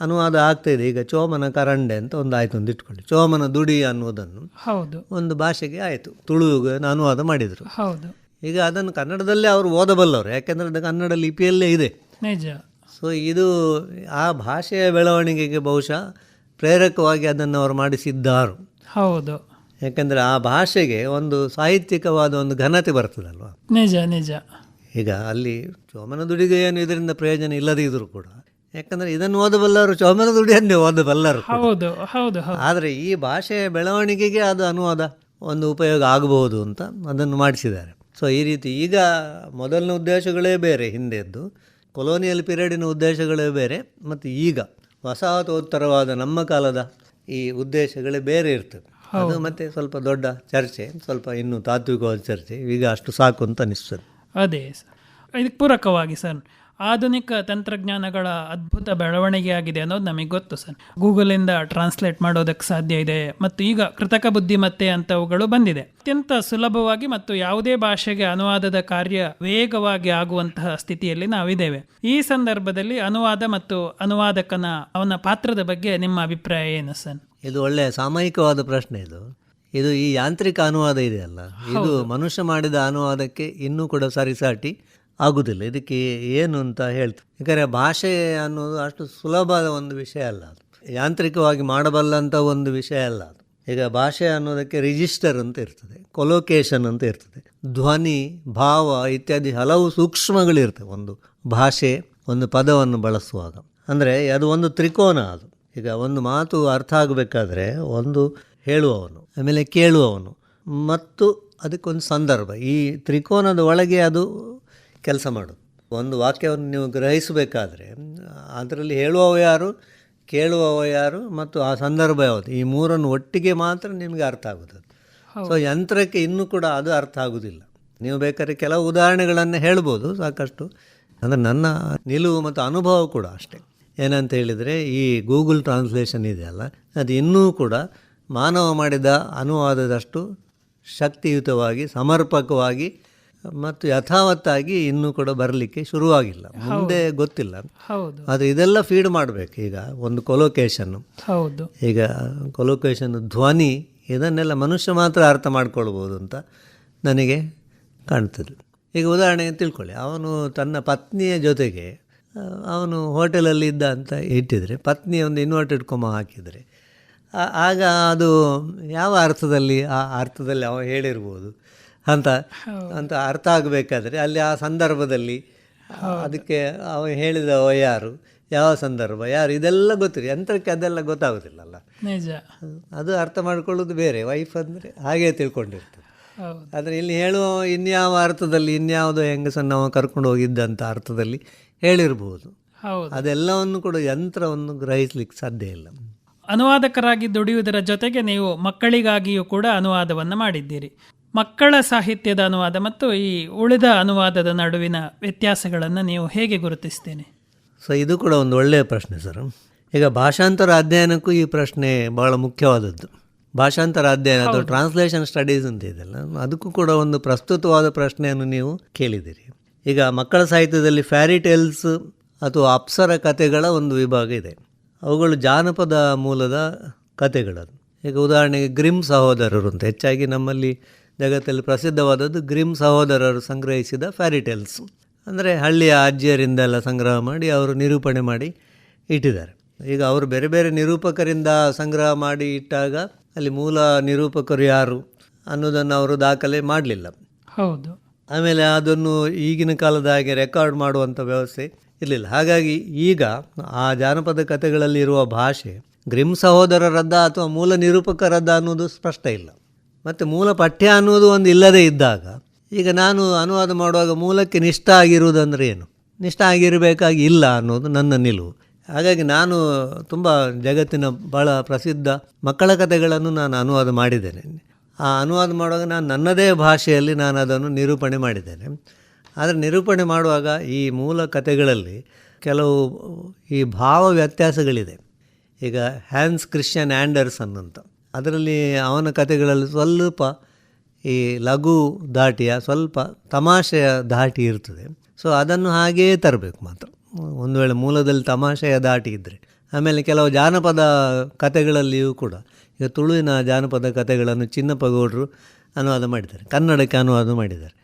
[SPEAKER 3] ಅನುವಾದ ಆಗ್ತಾಯಿದೆ ಈಗ ಚೋಮನ ಕರಂಡೆ ಅಂತ ಒಂದು ಆಯ್ತು ಒಂದು ಇಟ್ಕೊಳ್ಳಿ. ಚೋಮನ ದುಡಿ ಅನ್ನೋದನ್ನು
[SPEAKER 2] ಹೌದು.
[SPEAKER 3] ಒಂದು ಭಾಷೆಗೆ ಆಯಿತು. ತುಳುವಿಗೆ ಅನುವಾದ ಮಾಡಿದರು.
[SPEAKER 2] ಹೌದು.
[SPEAKER 3] ಈಗ ಅದನ್ನು ಕನ್ನಡದಲ್ಲೇ ಅವರು ಓದಬಲ್ಲವರು ಯಾಕೆಂದರೆ ಅದು ಕನ್ನಡ ಲಿಪಿಯಲ್ಲೇ ಇದೆ.
[SPEAKER 2] ನಿಜ.
[SPEAKER 3] ಸೊ ಇದು ಆ ಭಾಷೆಯ ಬೆಳವಣಿಗೆಗೆ ಬಹುಶಃ ಪ್ರೇರಕವಾಗಿ ಅದನ್ನು ಅವರು ಮಾಡಿಸಿದ್ದಾರು.
[SPEAKER 2] ಹೌದು.
[SPEAKER 3] ಯಾಕೆಂದರೆ ಆ ಭಾಷೆಗೆ ಒಂದು ಸಾಹಿತ್ಯಿಕವಾದ ಒಂದು ಘನತೆ ಬರ್ತದಲ್ವ?
[SPEAKER 2] ನಿಜ ನಿಜ.
[SPEAKER 3] ಈಗ ಅಲ್ಲಿ ಚೋಮನ ದುಡಿಗೆ ಏನು ಇದರಿಂದ ಪ್ರಯೋಜನ ಇಲ್ಲದೇ ಇದ್ದರೂ ಕೂಡ. ಯಾಕಂದರೆ ಇದನ್ನು ಓದಬಲ್ಲರು ಚೋಮನ ದುಡಿಯನ್ನೇ ಓದಬಲ್ಲರು
[SPEAKER 2] ಹೌದು ಹೌದು.
[SPEAKER 3] ಆದರೆ ಈ ಭಾಷೆಯ ಬೆಳವಣಿಗೆಗೆ ಅದು ಅನುವಾದ ಒಂದು ಉಪಯೋಗ ಆಗಬಹುದು ಅಂತ ಅದನ್ನು ಮಾಡಿಸಿದ್ದಾರೆ. ಸೊ ಈ ರೀತಿ ಈಗ ಮೊದಲಿನ ಉದ್ದೇಶಗಳೇ ಬೇರೆ ಹಿಂದೆದ್ದು. ಕೊಲೋನಿಯಲ್ ಪೀರಿಯಡಿನ ಉದ್ದೇಶಗಳೇ ಬೇರೆ ಮತ್ತು ಈಗ ವಸಾಹತೋತ್ತರವಾದ ನಮ್ಮ ಕಾಲದ ಈ ಉದ್ದೇಶಗಳೇ ಬೇರೆ ಇರ್ತದೆ. ಅದು ಮತ್ತೆ ಸ್ವಲ್ಪ ದೊಡ್ಡ ಚರ್ಚೆ ಸ್ವಲ್ಪ ಇನ್ನೂ ತಾತ್ವಿಕವಾದ ಚರ್ಚೆ ಈಗ ಅಷ್ಟು ಸಾಕು ಅಂತ ಅನಿಸ್ತದೆ.
[SPEAKER 2] ಅದೇ ಸರ್. ಇದಕ್ಕೆ ಪೂರಕವಾಗಿ ಸರ್ ಆಧುನಿಕ ತಂತ್ರಜ್ಞಾನಗಳ ಅದ್ಭುತ ಬೆಳವಣಿಗೆಯಾಗಿದೆ ಅನ್ನೋದು ನಮಗೆ ಗೊತ್ತು ಸರ್. ಗೂಗಲಿಂದ ಟ್ರಾನ್ಸ್ಲೇಟ್ ಮಾಡೋದಕ್ಕೆ ಸಾಧ್ಯ ಇದೆ ಮತ್ತು ಈಗ ಕೃತಕ ಬುದ್ಧಿಮತ್ತೆ ಅಂತವುಗಳು ಬಂದಿದೆ. ಅತ್ಯಂತ ಸುಲಭವಾಗಿ ಮತ್ತು ಯಾವುದೇ ಭಾಷೆಗೆ ಅನುವಾದದ ಕಾರ್ಯ ವೇಗವಾಗಿ ಆಗುವಂತಹ ಸ್ಥಿತಿಯಲ್ಲಿ ನಾವಿದ್ದೇವೆ. ಈ ಸಂದರ್ಭದಲ್ಲಿ ಅನುವಾದ ಮತ್ತು ಅನುವಾದಕನ ಅವನ ಪಾತ್ರದ ಬಗ್ಗೆ ನಿಮ್ಮ ಅಭಿಪ್ರಾಯ ಏನು ಸರ್?
[SPEAKER 3] ಇದು ಒಳ್ಳೆಯ ಸಾಮಯಿಕವಾದ ಪ್ರಶ್ನೆ ಇದು. ಇದು ಈ ಯಾಂತ್ರಿಕ ಅನುವಾದ ಇದೆಯಲ್ಲ. ಇದು ಮನುಷ್ಯ ಮಾಡಿದ ಅನುವಾದಕ್ಕೆ ಇನ್ನೂ ಕೂಡ ಸರಿಸಾಟಿ. ಆಗುವುದಿಲ್ಲ ಇದಕ್ಕೆ ಏನು ಅಂತ ಹೇಳ್ತೀವಿ ಯಾಕಂದರೆ ಭಾಷೆ ಅನ್ನೋದು ಅಷ್ಟು ಸುಲಭದ ಒಂದು ವಿಷಯ ಅಲ್ಲ ಅದು. ಯಾಂತ್ರಿಕವಾಗಿ ಮಾಡಬಲ್ಲಂಥ ಒಂದು ವಿಷಯ ಅಲ್ಲ ಅದು. ಈಗ ಭಾಷೆ ಅನ್ನೋದಕ್ಕೆ ರಿಜಿಸ್ಟರ್ ಅಂತ ಇರ್ತದೆ ಕೊಲೋಕೇಶನ್ ಅಂತ ಇರ್ತದೆ, ಧ್ವನಿ, ಭಾವ ಇತ್ಯಾದಿ ಹಲವು ಸೂಕ್ಷ್ಮಗಳಿರ್ತವೆ ಒಂದು ಭಾಷೆ, ಒಂದು ಪದವನ್ನು ಬಳಸುವಾಗ. ಅಂದರೆ ಅದು ಒಂದು ತ್ರಿಕೋನ ಅದು. ಈಗ ಒಂದು ಮಾತು ಅರ್ಥ ಆಗಬೇಕಾದ್ರೆ ಒಂದು ಹೇಳುವವನು, ಆಮೇಲೆ ಕೇಳುವವನು, ಮತ್ತು ಅದಕ್ಕೊಂದು ಸಂದರ್ಭ. ಈ ತ್ರಿಕೋನದ ಒಳಗೆ ಅದು ಕೆಲಸ ಮಾಡೋದು. ಒಂದು ವಾಕ್ಯವನ್ನು ನೀವು ಗ್ರಹಿಸಬೇಕಾದ್ರೆ ಅದರಲ್ಲಿ ಹೇಳುವವ ಯಾರು ಕೇಳುವವ ಯಾರು ಮತ್ತು ಆ ಸಂದರ್ಭ ಯಾವುದು? ಈ ಮೂರನ್ನು ಒಟ್ಟಿಗೆ ಮಾತ್ರ ನಿಮಗೆ ಅರ್ಥ ಆಗೋದು ಸೊ ಯಂತ್ರಕ್ಕೆ ಇನ್ನೂ ಕೂಡ ಅದು ಅರ್ಥ ಆಗೋದಿಲ್ಲ. ನೀವು ಬೇಕಾದ್ರೆ ಕೆಲವು ಉದಾಹರಣೆಗಳನ್ನು ಹೇಳ್ಬೋದು ಸಾಕಷ್ಟು. ಅಂದರೆ ನನ್ನ ನಿಲುವು ಮತ್ತು ಅನುಭವ ಕೂಡ ಅಷ್ಟೇ. ಏನಂತ ಹೇಳಿದರೆ ಈ ಗೂಗಲ್ ಟ್ರಾನ್ಸ್ಲೇಷನ್ ಇದೆಯಲ್ಲ ಅದು ಇನ್ನೂ ಕೂಡ ಮಾನವ ಮಾಡಿದ ಅನುವಾದದಷ್ಟು ಶಕ್ತಿಯುತವಾಗಿ ಸಮರ್ಪಕವಾಗಿ ಮತ್ತು ಯಥಾವತ್ತಾಗಿ ಇನ್ನೂ ಕೂಡ ಬರಲಿಕ್ಕೆ ಶುರುವಾಗಿಲ್ಲ. ಮುಂದೆ ಗೊತ್ತಿಲ್ಲ.
[SPEAKER 2] ಹೌದು.
[SPEAKER 3] ಆದರೆ ಇದೆಲ್ಲ ಫೀಡ್ ಮಾಡಬೇಕು. ಈಗ ಒಂದು ಕೊಲೊಕೇಶನ್ನು
[SPEAKER 2] ಹೌದು.
[SPEAKER 3] ಈಗ ಕೊಲೊಕೇಶನ್ ಧ್ವನಿ ಇದನ್ನೆಲ್ಲ ಮನುಷ್ಯ ಮಾತ್ರ ಅರ್ಥ ಮಾಡ್ಕೊಳ್ಬೋದು ಅಂತ ನನಗೆ ಕಾಣ್ತದೆ. ಈಗ ಉದಾಹರಣೆಗೆ ತಿಳ್ಕೊಳ್ಳಿ. ಅವನು ತನ್ನ ಪತ್ನಿಯ ಜೊತೆಗೆ ಅವನು ಹೋಟೆಲಲ್ಲಿ ಇದ್ದ ಅಂತ ಇಟ್ಟಿದರೆ ಪತ್ನಿ ಒಂದು ಇನ್ವರ್ಟೆಡ್ ಕೊಮ ಹಾಕಿದರೆ ಆಗ ಅದು ಯಾವ ಅರ್ಥದಲ್ಲಿ ಆ ಅರ್ಥದಲ್ಲಿ ಅವ ಹೇಳಿರ್ಬೋದು? ಅಂತ ಅಂತ ಅರ್ಥ ಆಗಬೇಕಾದ್ರೆ ಅಲ್ಲಿ ಆ ಸಂದರ್ಭದಲ್ಲಿ ಅದಕ್ಕೆ ಅವ ಹೇಳಿದವ ಯಾರು ಯಾವ ಸಂದರ್ಭ ಯಾರು ಇದೆಲ್ಲ ಗೊತ್ತಿರಿ ಯಂತ್ರಕ್ಕೆ ಅದೆಲ್ಲ ಗೊತ್ತಾಗೋದಿಲ್ಲಲ್ಲ.
[SPEAKER 2] ನಿಜ.
[SPEAKER 3] ಅದು ಅರ್ಥ ಮಾಡ್ಕೊಳ್ಳೋದು ಬೇರೆ. ವೈಫ್ ಅಂದರೆ ಹಾಗೆ ತಿಳ್ಕೊಂಡಿರ್ತದೆ. ಆದರೆ ಇಲ್ಲಿ ಹೇಳುವ ಇನ್ಯಾವ ಅರ್ಥದಲ್ಲಿ ಇನ್ಯಾವುದೋ ಹೆಂಗಸನ್ನು ನಾವು ಕರ್ಕೊಂಡು ಹೋಗಿದ್ದಂಥ ಅರ್ಥದಲ್ಲಿ ಹೇಳಿರ್ಬೋದು.
[SPEAKER 2] ಹೌದು.
[SPEAKER 3] ಅದೆಲ್ಲವನ್ನು ಕೂಡ ಯಂತ್ರವನ್ನು ಗ್ರಹಿಸ್ಲಿಕ್ಕೆ ಸಾಧ್ಯ ಇಲ್ಲ.
[SPEAKER 2] ಅನುವಾದಕರಾಗಿ ದುಡಿಯುವುದರ ಜೊತೆಗೆ ನೀವು ಮಕ್ಕಳಿಗಾಗಿಯೂ ಕೂಡ ಅನುವಾದವನ್ನು ಮಾಡಿದ್ದೀರಿ. ಮಕ್ಕಳ ಸಾಹಿತ್ಯದ ಅನುವಾದ ಮತ್ತು ಈ ಉಳಿದ ಅನುವಾದದ ನಡುವಿನ ವ್ಯತ್ಯಾಸಗಳನ್ನು ನೀವು ಹೇಗೆ ಗುರುತಿಸ್ತೇನೆ
[SPEAKER 3] ಸೊ ಇದು ಕೂಡ ಒಂದು ಒಳ್ಳೆಯ ಪ್ರಶ್ನೆ ಸರ್ ಈಗ ಭಾಷಾಂತರ ಅಧ್ಯಯನಕ್ಕೂ ಈ ಪ್ರಶ್ನೆ ಭಾಳ ಮುಖ್ಯವಾದದ್ದು. ಭಾಷಾಂತರ ಅಧ್ಯಯನ ಅಥವಾ ಟ್ರಾನ್ಸ್ಲೇಷನ್ ಸ್ಟಡೀಸ್ ಅಂತ ಇದೆಲ್ಲ ಅದಕ್ಕೂ ಕೂಡ ಒಂದು ಪ್ರಸ್ತುತವಾದ ಪ್ರಶ್ನೆಯನ್ನು ನೀವು ಕೇಳಿದಿರಿ ಈಗ ಮಕ್ಕಳ ಸಾಹಿತ್ಯದಲ್ಲಿ ಫ್ಯಾರಿ ಟೇಲ್ಸ್ ಅಥವಾ ಅಪ್ಸರ ಕಥೆಗಳ ಒಂದು ವಿಭಾಗ ಇದೆ. ಅವುಗಳು ಜಾನಪದ ಮೂಲದ ಕಥೆಗಳದು ಈಗ ಉದಾಹರಣೆಗೆ ಗ್ರಿಮ್ ಸಹೋದರರು ಅಂತ ಹೆಚ್ಚಾಗಿ ನಮ್ಮಲ್ಲಿ ಜಗತ್ತಲ್ಲಿ ಪ್ರಸಿದ್ಧವಾದದ್ದು ಗ್ರಿಮ್ ಸಹೋದರರು ಸಂಗ್ರಹಿಸಿದ ಫ್ಯಾರಿಟೇಲ್ಸ್ ಅಂದರೆ ಹಳ್ಳಿಯ ಅಜ್ಜಿಯರಿಂದೆಲ್ಲ ಸಂಗ್ರಹ ಮಾಡಿ ಅವರು ನಿರೂಪಣೆ ಮಾಡಿ ಇಟ್ಟಿದ್ದಾರೆ. ಈಗ ಅವರು ಬೇರೆ ಬೇರೆ ನಿರೂಪಕರಿಂದ ಸಂಗ್ರಹ ಮಾಡಿ ಇಟ್ಟಾಗ ಅಲ್ಲಿ ಮೂಲ ನಿರೂಪಕರು ಯಾರು ಅನ್ನೋದನ್ನು ಅವರು ದಾಖಲೆ ಮಾಡಲಿಲ್ಲ.
[SPEAKER 2] ಹೌದು.
[SPEAKER 3] ಆಮೇಲೆ ಅದನ್ನು ಈಗಿನ ಕಾಲದ ಹಾಗೆ ರೆಕಾರ್ಡ್ ಮಾಡುವಂಥ ವ್ಯವಸ್ಥೆ ಇರಲಿಲ್ಲ. ಹಾಗಾಗಿ ಈಗ ಆ ಜಾನಪದ ಕಥೆಗಳಲ್ಲಿ ಇರುವ ಭಾಷೆ ಗ್ರಿಮ್ ಸಹೋದರರದ್ದ ಅಥವಾ ಮೂಲ ನಿರೂಪಕರದ್ದ ಅನ್ನೋದು ಸ್ಪಷ್ಟ ಇಲ್ಲ. ಮತ್ತು ಮೂಲ ಪಠ್ಯ ಅನ್ನೋದು ಒಂದು ಇಲ್ಲದೇ ಇದ್ದಾಗ, ಈಗ ನಾನು ಅನುವಾದ ಮಾಡುವಾಗ ಮೂಲಕ್ಕೆ ನಿಷ್ಠ ಆಗಿರುವುದಂದ್ರೆ ಏನು? ನಿಷ್ಠ ಆಗಿರಬೇಕಾಗಿ ಇಲ್ಲ ಅನ್ನೋದು ನನ್ನ ನಿಲುವು. ಹಾಗಾಗಿ ನಾನು ತುಂಬ ಜಗತ್ತಿನ ಭಾಳ ಪ್ರಸಿದ್ಧ ಮಕ್ಕಳ ಕಥೆಗಳನ್ನು ನಾನು ಅನುವಾದ ಮಾಡಿದ್ದೇನೆ. ಆ ಅನುವಾದ ಮಾಡುವಾಗ ನಾನು ನನ್ನದೇ ಭಾಷೆಯಲ್ಲಿ ನಾನು ಅದನ್ನು ನಿರೂಪಣೆ ಮಾಡಿದ್ದೇನೆ. ಆದರೆ ನಿರೂಪಣೆ ಮಾಡುವಾಗ ಈ ಮೂಲ ಕಥೆಗಳಲ್ಲಿ ಕೆಲವು ಈ ಭಾವ ವ್ಯತ್ಯಾಸಗಳಿದೆ. ಈಗ ಹ್ಯಾನ್ಸ್ ಕ್ರಿಶ್ಚಿಯನ್ ಆ್ಯಂಡರ್ಸನ್ ಅಂತ. ಅದರಲ್ಲಿ ಅವನ ಕಥೆಗಳಲ್ಲಿ ಸ್ವಲ್ಪ ಈ ಲಘು ದಾಟಿಯ ಸ್ವಲ್ಪ ತಮಾಷೆಯ ದಾಟಿ ಇರ್ತದೆ. ಸೊ ಅದನ್ನು ಹಾಗೇ ತರಬೇಕು ಮಾತ್ರ. ಒಂದು ವೇಳೆ ಮೂಲದಲ್ಲಿ ತಮಾಷೆಯ ದಾಟಿ ಇದ್ದರೆ ಆಮೇಲೆ ಕೆಲವು ಜಾನಪದ ಕಥೆಗಳಲ್ಲಿಯೂ ಕೂಡ, ಈಗ ತುಳುವಿನ ಜಾನಪದ ಕಥೆಗಳನ್ನು ಚಿನ್ನಪ್ಪ ಗೌಡರು ಅನುವಾದ ಮಾಡಿದ್ದಾರೆ. ಕನ್ನಡಕ್ಕೆ ಅನುವಾದ ಮಾಡಿದ್ದಾರೆ.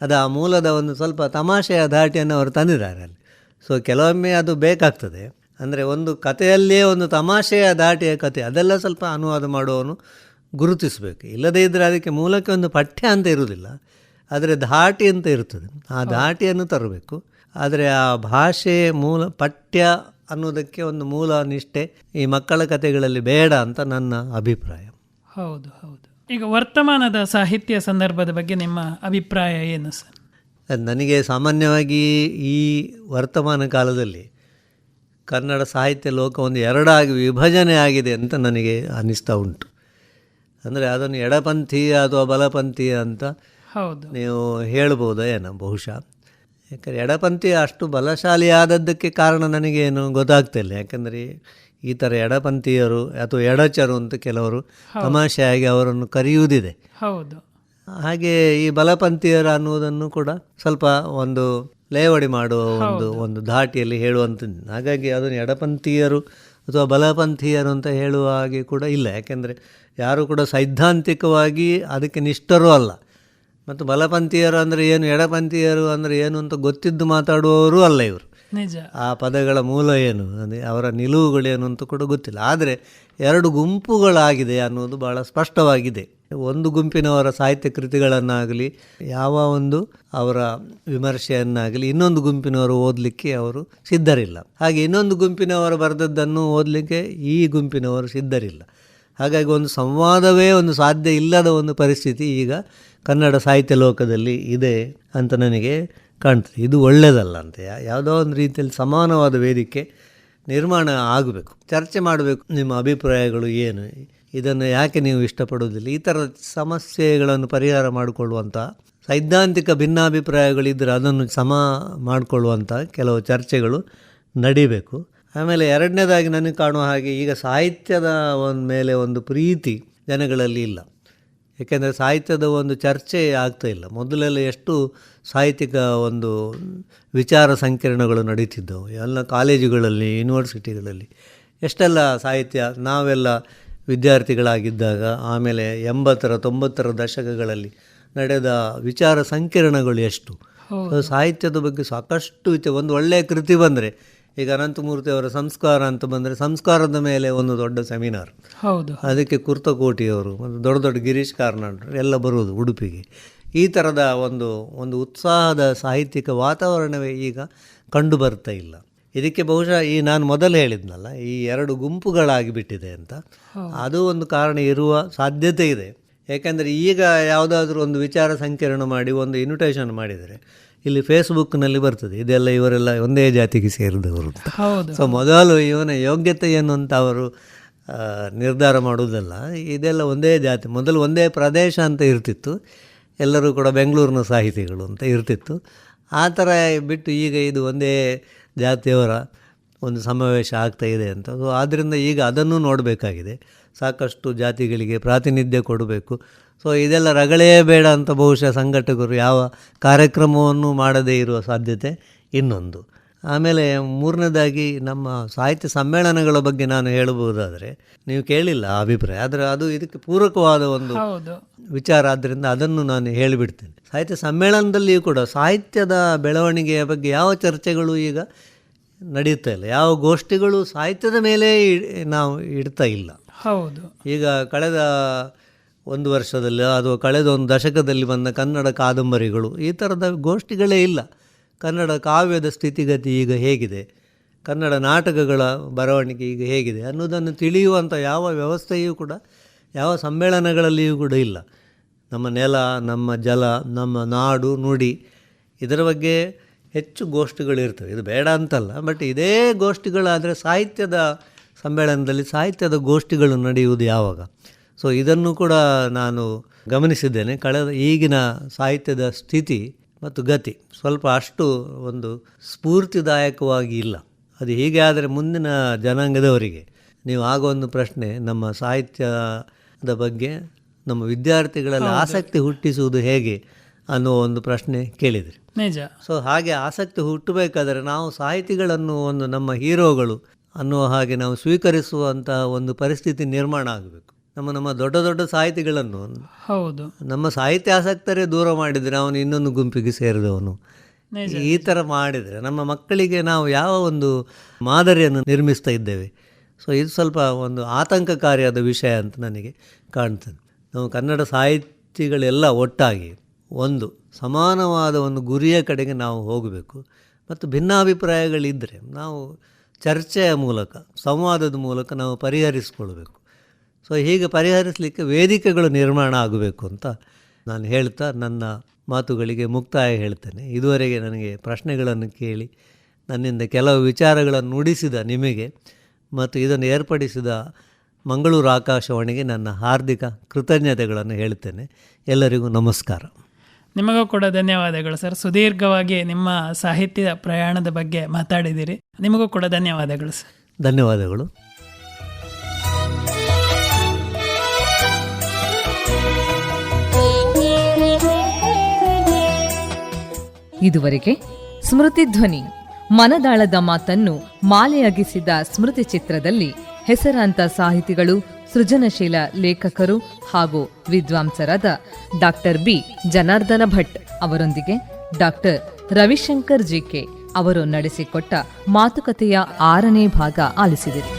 [SPEAKER 3] ಅದು ಆ ಮೂಲದ ಒಂದು ಸ್ವಲ್ಪ ತಮಾಷೆಯ ಧಾಟಿಯನ್ನು ಅವರು ತಂದಿದ್ದಾರೆ ಅಲ್ಲಿ. ಸೊ ಕೆಲವೊಮ್ಮೆ ಅದು ಬೇಕಾಗ್ತದೆ. ಅಂದರೆ ಒಂದು ಕಥೆಯಲ್ಲೇ ಒಂದು ತಮಾಷೆಯ ದಾಟಿಯ ಕಥೆ ಅದೆಲ್ಲ ಸ್ವಲ್ಪ ಅನುವಾದ ಮಾಡುವವನು ಗುರುತಿಸಬೇಕು. ಇಲ್ಲದೇ ಇದ್ದರೆ ಅದಕ್ಕೆ ಮೂಲಕ್ಕೆ ಒಂದು ಪಠ್ಯ ಅಂತ ಇರುವುದಿಲ್ಲ. ಆದರೆ ಧಾಟಿ ಅಂತ ಇರ್ತದೆ. ಆ ಧಾಟಿಯನ್ನು ತರಬೇಕು. ಆದರೆ ಆ ಭಾಷೆ ಮೂಲ ಪಠ್ಯ ಅನ್ನೋದಕ್ಕೆ ಒಂದು ಮೂಲ ನಿಷ್ಠೆ ಈ ಮಕ್ಕಳ ಕಥೆಗಳಲ್ಲಿ ಬೇಡ ಅಂತ ನನ್ನ ಅಭಿಪ್ರಾಯ.
[SPEAKER 2] ಹೌದು ಹೌದು. ಈಗ ವರ್ತಮಾನದ ಸಾಹಿತ್ಯ ಸಂದರ್ಭದ ಬಗ್ಗೆ ನಿಮ್ಮ ಅಭಿಪ್ರಾಯ ಏನು ಸರ್?
[SPEAKER 3] ನನಗೆ ಸಾಮಾನ್ಯವಾಗಿ ಈ ವರ್ತಮಾನ ಕಾಲದಲ್ಲಿ ಕನ್ನಡ ಸಾಹಿತ್ಯ ಲೋಕ ಒಂದು ಎರಡಾಗಿ ವಿಭಜನೆ ಆಗಿದೆ ಅಂತ ನನಗೆ ಅನ್ನಿಸ್ತಾ ಉಂಟು. ಅಂದರೆ ಅದನ್ನು ಎಡಪಂಥೀಯ ಅಥವಾ ಬಲಪಂಥೀಯ ಅಂತ
[SPEAKER 2] ಹೌದು.
[SPEAKER 3] ನೀವು ಹೇಳ್ಬೋದು ಏನೋ ಬಹುಶಃ. ಯಾಕಂದರೆ ಎಡಪಂಥೀಯ ಅಷ್ಟು ಬಲಶಾಲಿಯಾದದ್ದಕ್ಕೆ ಕಾರಣ ನನಗೇನು ಗೊತ್ತಾಗ್ತಿಲ್ಲ ಯಾಕಂದರೆ ಈ ಥರ ಎಡಪಂಥೀಯರು ಅಥವಾ ಎಡಚರು ಅಂತ ಕೆಲವರು ತಮಾಷೆಯಾಗಿ ಅವರನ್ನು ಕರೆಯುವುದಿದೆ.
[SPEAKER 2] ಹೌದು.
[SPEAKER 3] ಹಾಗೆ ಈ ಬಲಪಂಥೀಯರು ಅನ್ನುವುದನ್ನು ಕೂಡ ಸ್ವಲ್ಪ ಒಂದು ಲೇವಡಿ ಮಾಡುವ ಒಂದು ಒಂದು ಧಾಟಿಯಲ್ಲಿ ಹೇಳುವಂಥದ್ದು ಹಾಗಾಗಿ ಅದನ್ನು ಎಡಪಂಥೀಯರು ಅಥವಾ ಬಲಪಂಥೀಯರು ಅಂತ ಹೇಳುವ ಹಾಗೆ ಕೂಡ ಇಲ್ಲ. ಯಾಕೆಂದರೆ ಯಾರು ಕೂಡ ಸೈದ್ಧಾಂತಿಕವಾಗಿ ಅದಕ್ಕೆ ನಿಷ್ಠರೂ ಅಲ್ಲ. ಮತ್ತು ಬಲಪಂಥೀಯರು ಅಂದರೆ ಏನು ಎಡಪಂಥೀಯರು ಅಂದರೆ ಏನು ಅಂತ ಗೊತ್ತಿದ್ದು ಮಾತಾಡುವವರು ಅಲ್ಲ ಇವರು.
[SPEAKER 2] ನಿಜ.
[SPEAKER 3] ಆ ಪದಗಳ ಮೂಲ ಏನು? ಅಂದರೆ ಅವರ ನಿಲುವುಗಳೇನು ಅಂತ ಕೂಡ ಗೊತ್ತಿಲ್ಲ. ಆದರೆ ಎರಡು ಗುಂಪುಗಳಾಗಿದೆ ಅನ್ನೋದು ಭಾಳ ಸ್ಪಷ್ಟವಾಗಿದೆ. ಒಂದು ಗುಂಪಿನವರ ಸಾಹಿತ್ಯ ಕೃತಿಗಳನ್ನಾಗಲಿ, ಯಾವ ಒಂದು ಅವರ ವಿಮರ್ಶೆಯನ್ನಾಗಲಿ ಇನ್ನೊಂದು ಗುಂಪಿನವರು ಓದಲಿಕ್ಕೆ ಅವರು ಸಿದ್ಧರಿಲ್ಲ. ಹಾಗೆ ಇನ್ನೊಂದು ಗುಂಪಿನವರು ಬರೆದದ್ದನ್ನು ಓದಲಿಕ್ಕೆ ಈ ಗುಂಪಿನವರು ಸಿದ್ಧರಿಲ್ಲ. ಹಾಗಾಗಿ ಒಂದು ಸಂವಾದವೇ ಒಂದು ಸಾಧ್ಯ ಇಲ್ಲದ ಒಂದು ಪರಿಸ್ಥಿತಿ ಈಗ ಕನ್ನಡ ಸಾಹಿತ್ಯ ಲೋಕದಲ್ಲಿ ಇದೆ ಅಂತ ನನಗೆ ಕಾಣ್ತದೆ. ಇದು ಒಳ್ಳೆಯದಲ್ಲ ಅಂತ. ಯಾವುದೋ ಒಂದು ರೀತಿಯಲ್ಲಿ ಸಮಾನವಾದ ವೇದಿಕೆ ನಿರ್ಮಾಣ ಆಗಬೇಕು. ಚರ್ಚೆ ಮಾಡಬೇಕು ನಿಮ್ಮ ಅಭಿಪ್ರಾಯಗಳು ಏನು? ಇದನ್ನು ಯಾಕೆ ನೀವು ಇಷ್ಟಪಡುವುದಿಲ್ಲ? ಈ ಥರ ಸಮಸ್ಯೆಗಳನ್ನು ಪರಿಹಾರ ಮಾಡಿಕೊಳ್ಳುವಂಥ ಸೈದ್ಧಾಂತಿಕ ಭಿನ್ನಾಭಿಪ್ರಾಯಗಳಿದ್ದರೆ ಅದನ್ನು ಸಮ ಮಾಡಿಕೊಳ್ಳುವಂಥ ಕೆಲವು ಚರ್ಚೆಗಳು ನಡಿಬೇಕು. ಆಮೇಲೆ ಎರಡನೇದಾಗಿ ನನಗೆ ಕಾಣುವ ಹಾಗೆ ಈಗ ಸಾಹಿತ್ಯದ ಒಂದು ಮೇಲೆ ಒಂದು ಪ್ರೀತಿ ಜನಗಳಲ್ಲಿ ಇಲ್ಲ. ಏಕೆಂದರೆ ಸಾಹಿತ್ಯದ ಒಂದು ಚರ್ಚೆ ಆಗ್ತಾ ಇಲ್ಲ. ಮೊದಲೆಲ್ಲ ಎಷ್ಟು ಸಾಹಿತ್ಯಿಕ ಒಂದು ವಿಚಾರ ಸಂಕಿರಣಗಳು ನಡೀತಿದ್ದವು. ಎಲ್ಲ ಕಾಲೇಜುಗಳಲ್ಲಿ, ಯೂನಿವರ್ಸಿಟಿಗಳಲ್ಲಿ ಎಷ್ಟೆಲ್ಲ ಸಾಹಿತ್ಯ, ನಾವೆಲ್ಲ ವಿದ್ಯಾರ್ಥಿಗಳಾಗಿದ್ದಾಗ ಆಮೇಲೆ ಎಂಬತ್ತರ ತೊಂಬತ್ತರ ದಶಕಗಳಲ್ಲಿ ನಡೆದ ವಿಚಾರ ಸಂಕಿರಣಗಳು ಎಷ್ಟು? ಸಾಹಿತ್ಯದ ಬಗ್ಗೆ ಸಾಕಷ್ಟು ವಿಚಾರ ಒಂದು ಒಳ್ಳೆಯ ಕೃತಿ ಬಂದರೆ ಈಗ ಅನಂತಮೂರ್ತಿ ಅವರ ಸಂಸ್ಕಾರ ಅಂತ ಬಂದರೆ ಸಂಸ್ಕಾರದ ಮೇಲೆ ಒಂದು ದೊಡ್ಡ ಸೆಮಿನಾರ್.
[SPEAKER 2] ಹೌದು.
[SPEAKER 3] ಅದಕ್ಕೆ ಕುರ್ತಕೋಟಿಯವರು ಮತ್ತು ದೊಡ್ಡ ದೊಡ್ಡ ಗಿರೀಶ್ ಕಾರ್ನಾಡ್ರು ಎಲ್ಲ ಬರುವುದು ಉಡುಪಿಗೆ. ಈ ಥರದ ಒಂದು ಒಂದು ಉತ್ಸಾಹದ ಸಾಹಿತ್ಯಿಕ ವಾತಾವರಣವೇ ಈಗ ಕಂಡು ಬರ್ತಾ ಇಲ್ಲ. ಇದಕ್ಕೆ ಬಹುಶಃ ಈ ನಾನು ಮೊದಲು ಹೇಳಿದ್ನಲ್ಲ ಈ ಎರಡು ಗುಂಪುಗಳಾಗಿ ಬಿಟ್ಟಿದೆ ಅಂತ ಅದು ಒಂದು ಕಾರಣ ಇರುವ ಸಾಧ್ಯತೆ ಇದೆ. ಯಾಕೆಂದರೆ ಈಗ ಯಾವುದಾದ್ರೂ ಒಂದು ವಿಚಾರ ಸಂಕಿರಣ ಮಾಡಿ ಒಂದು ಇನ್ವಿಟೇಷನ್ ಮಾಡಿದರೆ ಇಲ್ಲಿ ಫೇಸ್ಬುಕ್ನಲ್ಲಿ ಬರ್ತದೆ ಇದೆಲ್ಲ ಇವರೆಲ್ಲ ಒಂದೇ ಜಾತಿಗೆ ಸೇರಿದವರು ಸೊ ಮೊದಲು ಇವನ ಯೋಗ್ಯತೆ ಏನು ಅಂತ ಅವರು ನಿರ್ಧಾರ ಮಾಡುವುದಲ್ಲ ಇದೆಲ್ಲ ಒಂದೇ ಜಾತಿ ಮೊದಲು ಒಂದೇ ಪ್ರದೇಶ ಅಂತ ಇರ್ತಿತ್ತು. ಎಲ್ಲರೂ ಕೂಡ ಬೆಂಗಳೂರಿನ ಸಾಹಿತಿಗಳು ಅಂತ ಇರ್ತಿತ್ತು. ಆ ಥರ ಬಿಟ್ಟು ಈಗ ಇದು ಒಂದೇ ಜಾತಿಯವರ ಒಂದು ಸಮಾವೇಶ ಆಗ್ತಾ ಇದೆ ಅಂತ ಸೊ ಆದ್ದರಿಂದ ಈಗ ಅದನ್ನು ನೋಡಬೇಕಾಗಿದೆ. ಸಾಕಷ್ಟು ಜಾತಿಗಳಿಗೆ ಪ್ರಾತಿನಿಧ್ಯ ಕೊಡಬೇಕು. ಸೊ ಇದೆಲ್ಲ ರಗಳೇ ಬೇಡ ಅಂತ ಬಹುಶಃ ಸಂಘಟಕರು ಯಾವ ಕಾರ್ಯಕ್ರಮವನ್ನು ಮಾಡದೇ ಇರುವ ಸಾಧ್ಯತೆ ಇನ್ನೊಂದು. ಆಮೇಲೆ ಮೂರನೇದಾಗಿ ನಮ್ಮ ಸಾಹಿತ್ಯ ಸಮ್ಮೇಳನಗಳ ಬಗ್ಗೆ ನಾನು ಹೇಳಬಹುದಾದರೆ ನೀವು ಕೇಳಿಲ್ಲ ಆ ಅಭಿಪ್ರಾಯ ಆದರೆ ಅದು ಇದಕ್ಕೆ ಪೂರಕವಾದ ಒಂದು ವಿಚಾರ ಆದ್ದರಿಂದ ಅದನ್ನು ನಾನು ಹೇಳಿಬಿಡ್ತೇನೆ. ಸಾಹಿತ್ಯ ಸಮ್ಮೇಳನದಲ್ಲಿಯೂ ಕೂಡ ಸಾಹಿತ್ಯದ ಬೆಳವಣಿಗೆಯ ಬಗ್ಗೆ ಯಾವ ಚರ್ಚೆಗಳು ಈಗ ನಡೆಯುತ್ತಾ ಇಲ್ಲ ಯಾವ ಗೋಷ್ಠಿಗಳು ಸಾಹಿತ್ಯದ ಮೇಲೆ ನಾವು ಇಡ್ತಾ ಇಲ್ಲ.
[SPEAKER 2] ಹೌದು.
[SPEAKER 3] ಈಗ ಕಳೆದ ಒಂದು ವರ್ಷದಲ್ಲಿ ಅಥವಾ ಕಳೆದ ಒಂದು ದಶಕದಲ್ಲಿ ಬಂದ ಕನ್ನಡ ಕಾದಂಬರಿಗಳು ಈ ಥರದ ಗೋಷ್ಠಿಗಳೇ ಇಲ್ಲ. ಕನ್ನಡ ಕಾವ್ಯದ ಸ್ಥಿತಿಗತಿ ಈಗ ಹೇಗಿದೆ? ಕನ್ನಡ ನಾಟಕಗಳ ಬರವಣಿಗೆ ಈಗ ಹೇಗಿದೆ? ಅನ್ನೋದನ್ನು ತಿಳಿಯುವಂಥ ಯಾವ ವ್ಯವಸ್ಥೆಯೂ ಕೂಡ, ಯಾವ ಸಮ್ಮೇಳನಗಳಲ್ಲಿಯೂ ಕೂಡ ಇಲ್ಲ. ನಮ್ಮ ನೆಲ, ನಮ್ಮ ಜಲ, ನಮ್ಮ ನಾಡು, ನುಡಿ, ಇದರ ಬಗ್ಗೆ ಹೆಚ್ಚು ಗೋಷ್ಠಿಗಳಿರ್ತವೆ. ಇದು ಬೇಡ ಅಂತಲ್ಲ, ಬಟ್ ಇದೇ ಗೋಷ್ಠಿಗಳಾದರೆ ಸಾಹಿತ್ಯದ ಸಮ್ಮೇಳನದಲ್ಲಿ ಸಾಹಿತ್ಯದ ಗೋಷ್ಠಿಗಳು ನಡೆಯುವುದು ಯಾವಾಗ? ಸೊ ಇದನ್ನು ಕೂಡ ನಾನು ಗಮನಿಸಿದ್ದೇನೆ. ಕಳೆದ ಈಗಿನ ಸಾಹಿತ್ಯದ ಸ್ಥಿತಿ ಮತ್ತು ಗತಿ. ಸ್ವಲ್ಪ ಅಷ್ಟು ಒಂದು ಸ್ಫೂರ್ತಿದಾಯಕವಾಗಿ ಇಲ್ಲ. ಅದು ಹೀಗೆ ಆದರೆ ಮುಂದಿನ ಜನಾಂಗದವರಿಗೆ ನೀವು ಆಗೋ ಒಂದು ಪ್ರಶ್ನೆ ನಮ್ಮ ಸಾಹಿತ್ಯದ ಬಗ್ಗೆ ನಮ್ಮ ವಿದ್ಯಾರ್ಥಿಗಳಲ್ಲಿ ಆಸಕ್ತಿ ಹುಟ್ಟಿಸುವುದು ಹೇಗೆ ಅನ್ನೋ ಒಂದು ಪ್ರಶ್ನೆ ಕೇಳಿದ್ರಿ.
[SPEAKER 2] ನಿಜ.
[SPEAKER 3] ಸೊ ಹಾಗೆ ಆಸಕ್ತಿ ಹುಟ್ಟಬೇಕಾದರೆ ನಾವು ಸಾಹಿತಿಗಳನ್ನು ಒಂದು ನಮ್ಮ ಹೀರೋಗಳು ಅನ್ನುವ ಹಾಗೆ ನಾವು ಸ್ವೀಕರಿಸುವಂತಹ ಒಂದು ಪರಿಸ್ಥಿತಿ ನಿರ್ಮಾಣ ಆಗಬೇಕು. ನಮ್ಮ ನಮ್ಮ ದೊಡ್ಡ ದೊಡ್ಡ ಸಾಹಿತಿಗಳನ್ನು
[SPEAKER 2] ಹೌದು.
[SPEAKER 3] ನಮ್ಮ ಸಾಹಿತ್ಯ ಆಸಕ್ತರೇ ದೂರ ಮಾಡಿದರೆ ಅವನು ಇನ್ನೊಂದು ಗುಂಪಿಗೆ ಸೇರಿದವನು. ಈ ಥರ ಮಾಡಿದರೆ ನಮ್ಮ ಮಕ್ಕಳಿಗೆ ನಾವು ಯಾವ ಒಂದು ಮಾದರಿಯನ್ನು ನಿರ್ಮಿಸ್ತಾ ಇದ್ದೇವೆ. ಸೊ ಇದು ಸ್ವಲ್ಪ ಒಂದು ಆತಂಕಕಾರಿಯಾದ ವಿಷಯ ಅಂತ ನನಗೆ ಕಾಣ್ತದೆ. ನಾವು ಕನ್ನಡ ಸಾಹಿತಿಗಳೆಲ್ಲ ಒಟ್ಟಾಗಿ ಒಂದು ಸಮಾನವಾದ ಒಂದು ಗುರಿಯ ಕಡೆಗೆ ನಾವು ಹೋಗಬೇಕು. ಮತ್ತು ಭಿನ್ನಾಭಿಪ್ರಾಯಗಳಿದ್ದರೆ ನಾವು ಚರ್ಚೆಯ ಮೂಲಕ ಸಂವಾದದ ಮೂಲಕ ನಾವು ಪರಿಹರಿಸಿಕೊಳ್ಬೇಕು. ಸೊ ಹೀಗೆ ಪರಿಹರಿಸಲಿಕ್ಕೆ ವೇದಿಕೆಗಳು ನಿರ್ಮಾಣ ಆಗಬೇಕು ಅಂತ ನಾನು ಹೇಳ್ತಾ ನನ್ನ ಮಾತುಗಳಿಗೆ ಮುಕ್ತಾಯ ಹೇಳ್ತೇನೆ. ಇದುವರೆಗೆ ನನಗೆ ಪ್ರಶ್ನೆಗಳನ್ನು ಕೇಳಿ ನನ್ನಿಂದ ಕೆಲವು ವಿಚಾರಗಳನ್ನು ನುಡಿಸಿದ ನಿಮಗೆ ಮತ್ತು ಇದನ್ನು ಏರ್ಪಡಿಸಿದ ಮಂಗಳೂರು ಆಕಾಶವಾಣಿಗೆ ನನ್ನ ಹಾರ್ದಿಕ ಕೃತಜ್ಞತೆಗಳನ್ನು ಹೇಳ್ತೇನೆ. ಎಲ್ಲರಿಗೂ ನಮಸ್ಕಾರ.
[SPEAKER 2] ನಿಮಗೂ ಕೂಡ ಧನ್ಯವಾದಗಳು ಸರ್. ಸುದೀರ್ಘವಾಗಿ ನಿಮ್ಮ ಸಾಹಿತ್ಯ ಪ್ರಯಾಣದ ಬಗ್ಗೆ ಮಾತಾಡಿದ್ದೀರಿ. ನಿಮಗೂ ಕೂಡ ಧನ್ಯವಾದಗಳು ಸರ್.
[SPEAKER 3] ಧನ್ಯವಾದಗಳು.
[SPEAKER 1] ಇದುವರೆಗೆ ಸ್ಮೃತಿ ಧ್ವನಿ. ಮನದಾಳದ ಮಾತನ್ನು ಮಾಲೆಯಾಗಿಸಿದ ಸ್ಮೃತಿ ಚಿತ್ರದಲ್ಲಿ ಹೆಸರಾಂತ ಸಾಹಿತಿಗಳು ಸೃಜನಶೀಲ ಲೇಖಕರು ಹಾಗೂ ವಿದ್ವಾಂಸರಾದ ಡಾಕ್ಟರ್ ಬಿ. ಜನಾರ್ದನ ಭಟ್ ಅವರೊಂದಿಗೆ ಡಾಕ್ಟರ್ ರವಿಶಂಕರ್ ಜಿಕೆ ಅವರು ನಡೆಸಿಕೊಟ್ಟ ಮಾತುಕತೆಯ ಆರನೇ ಭಾಗ ಆಲಿಸಿದರು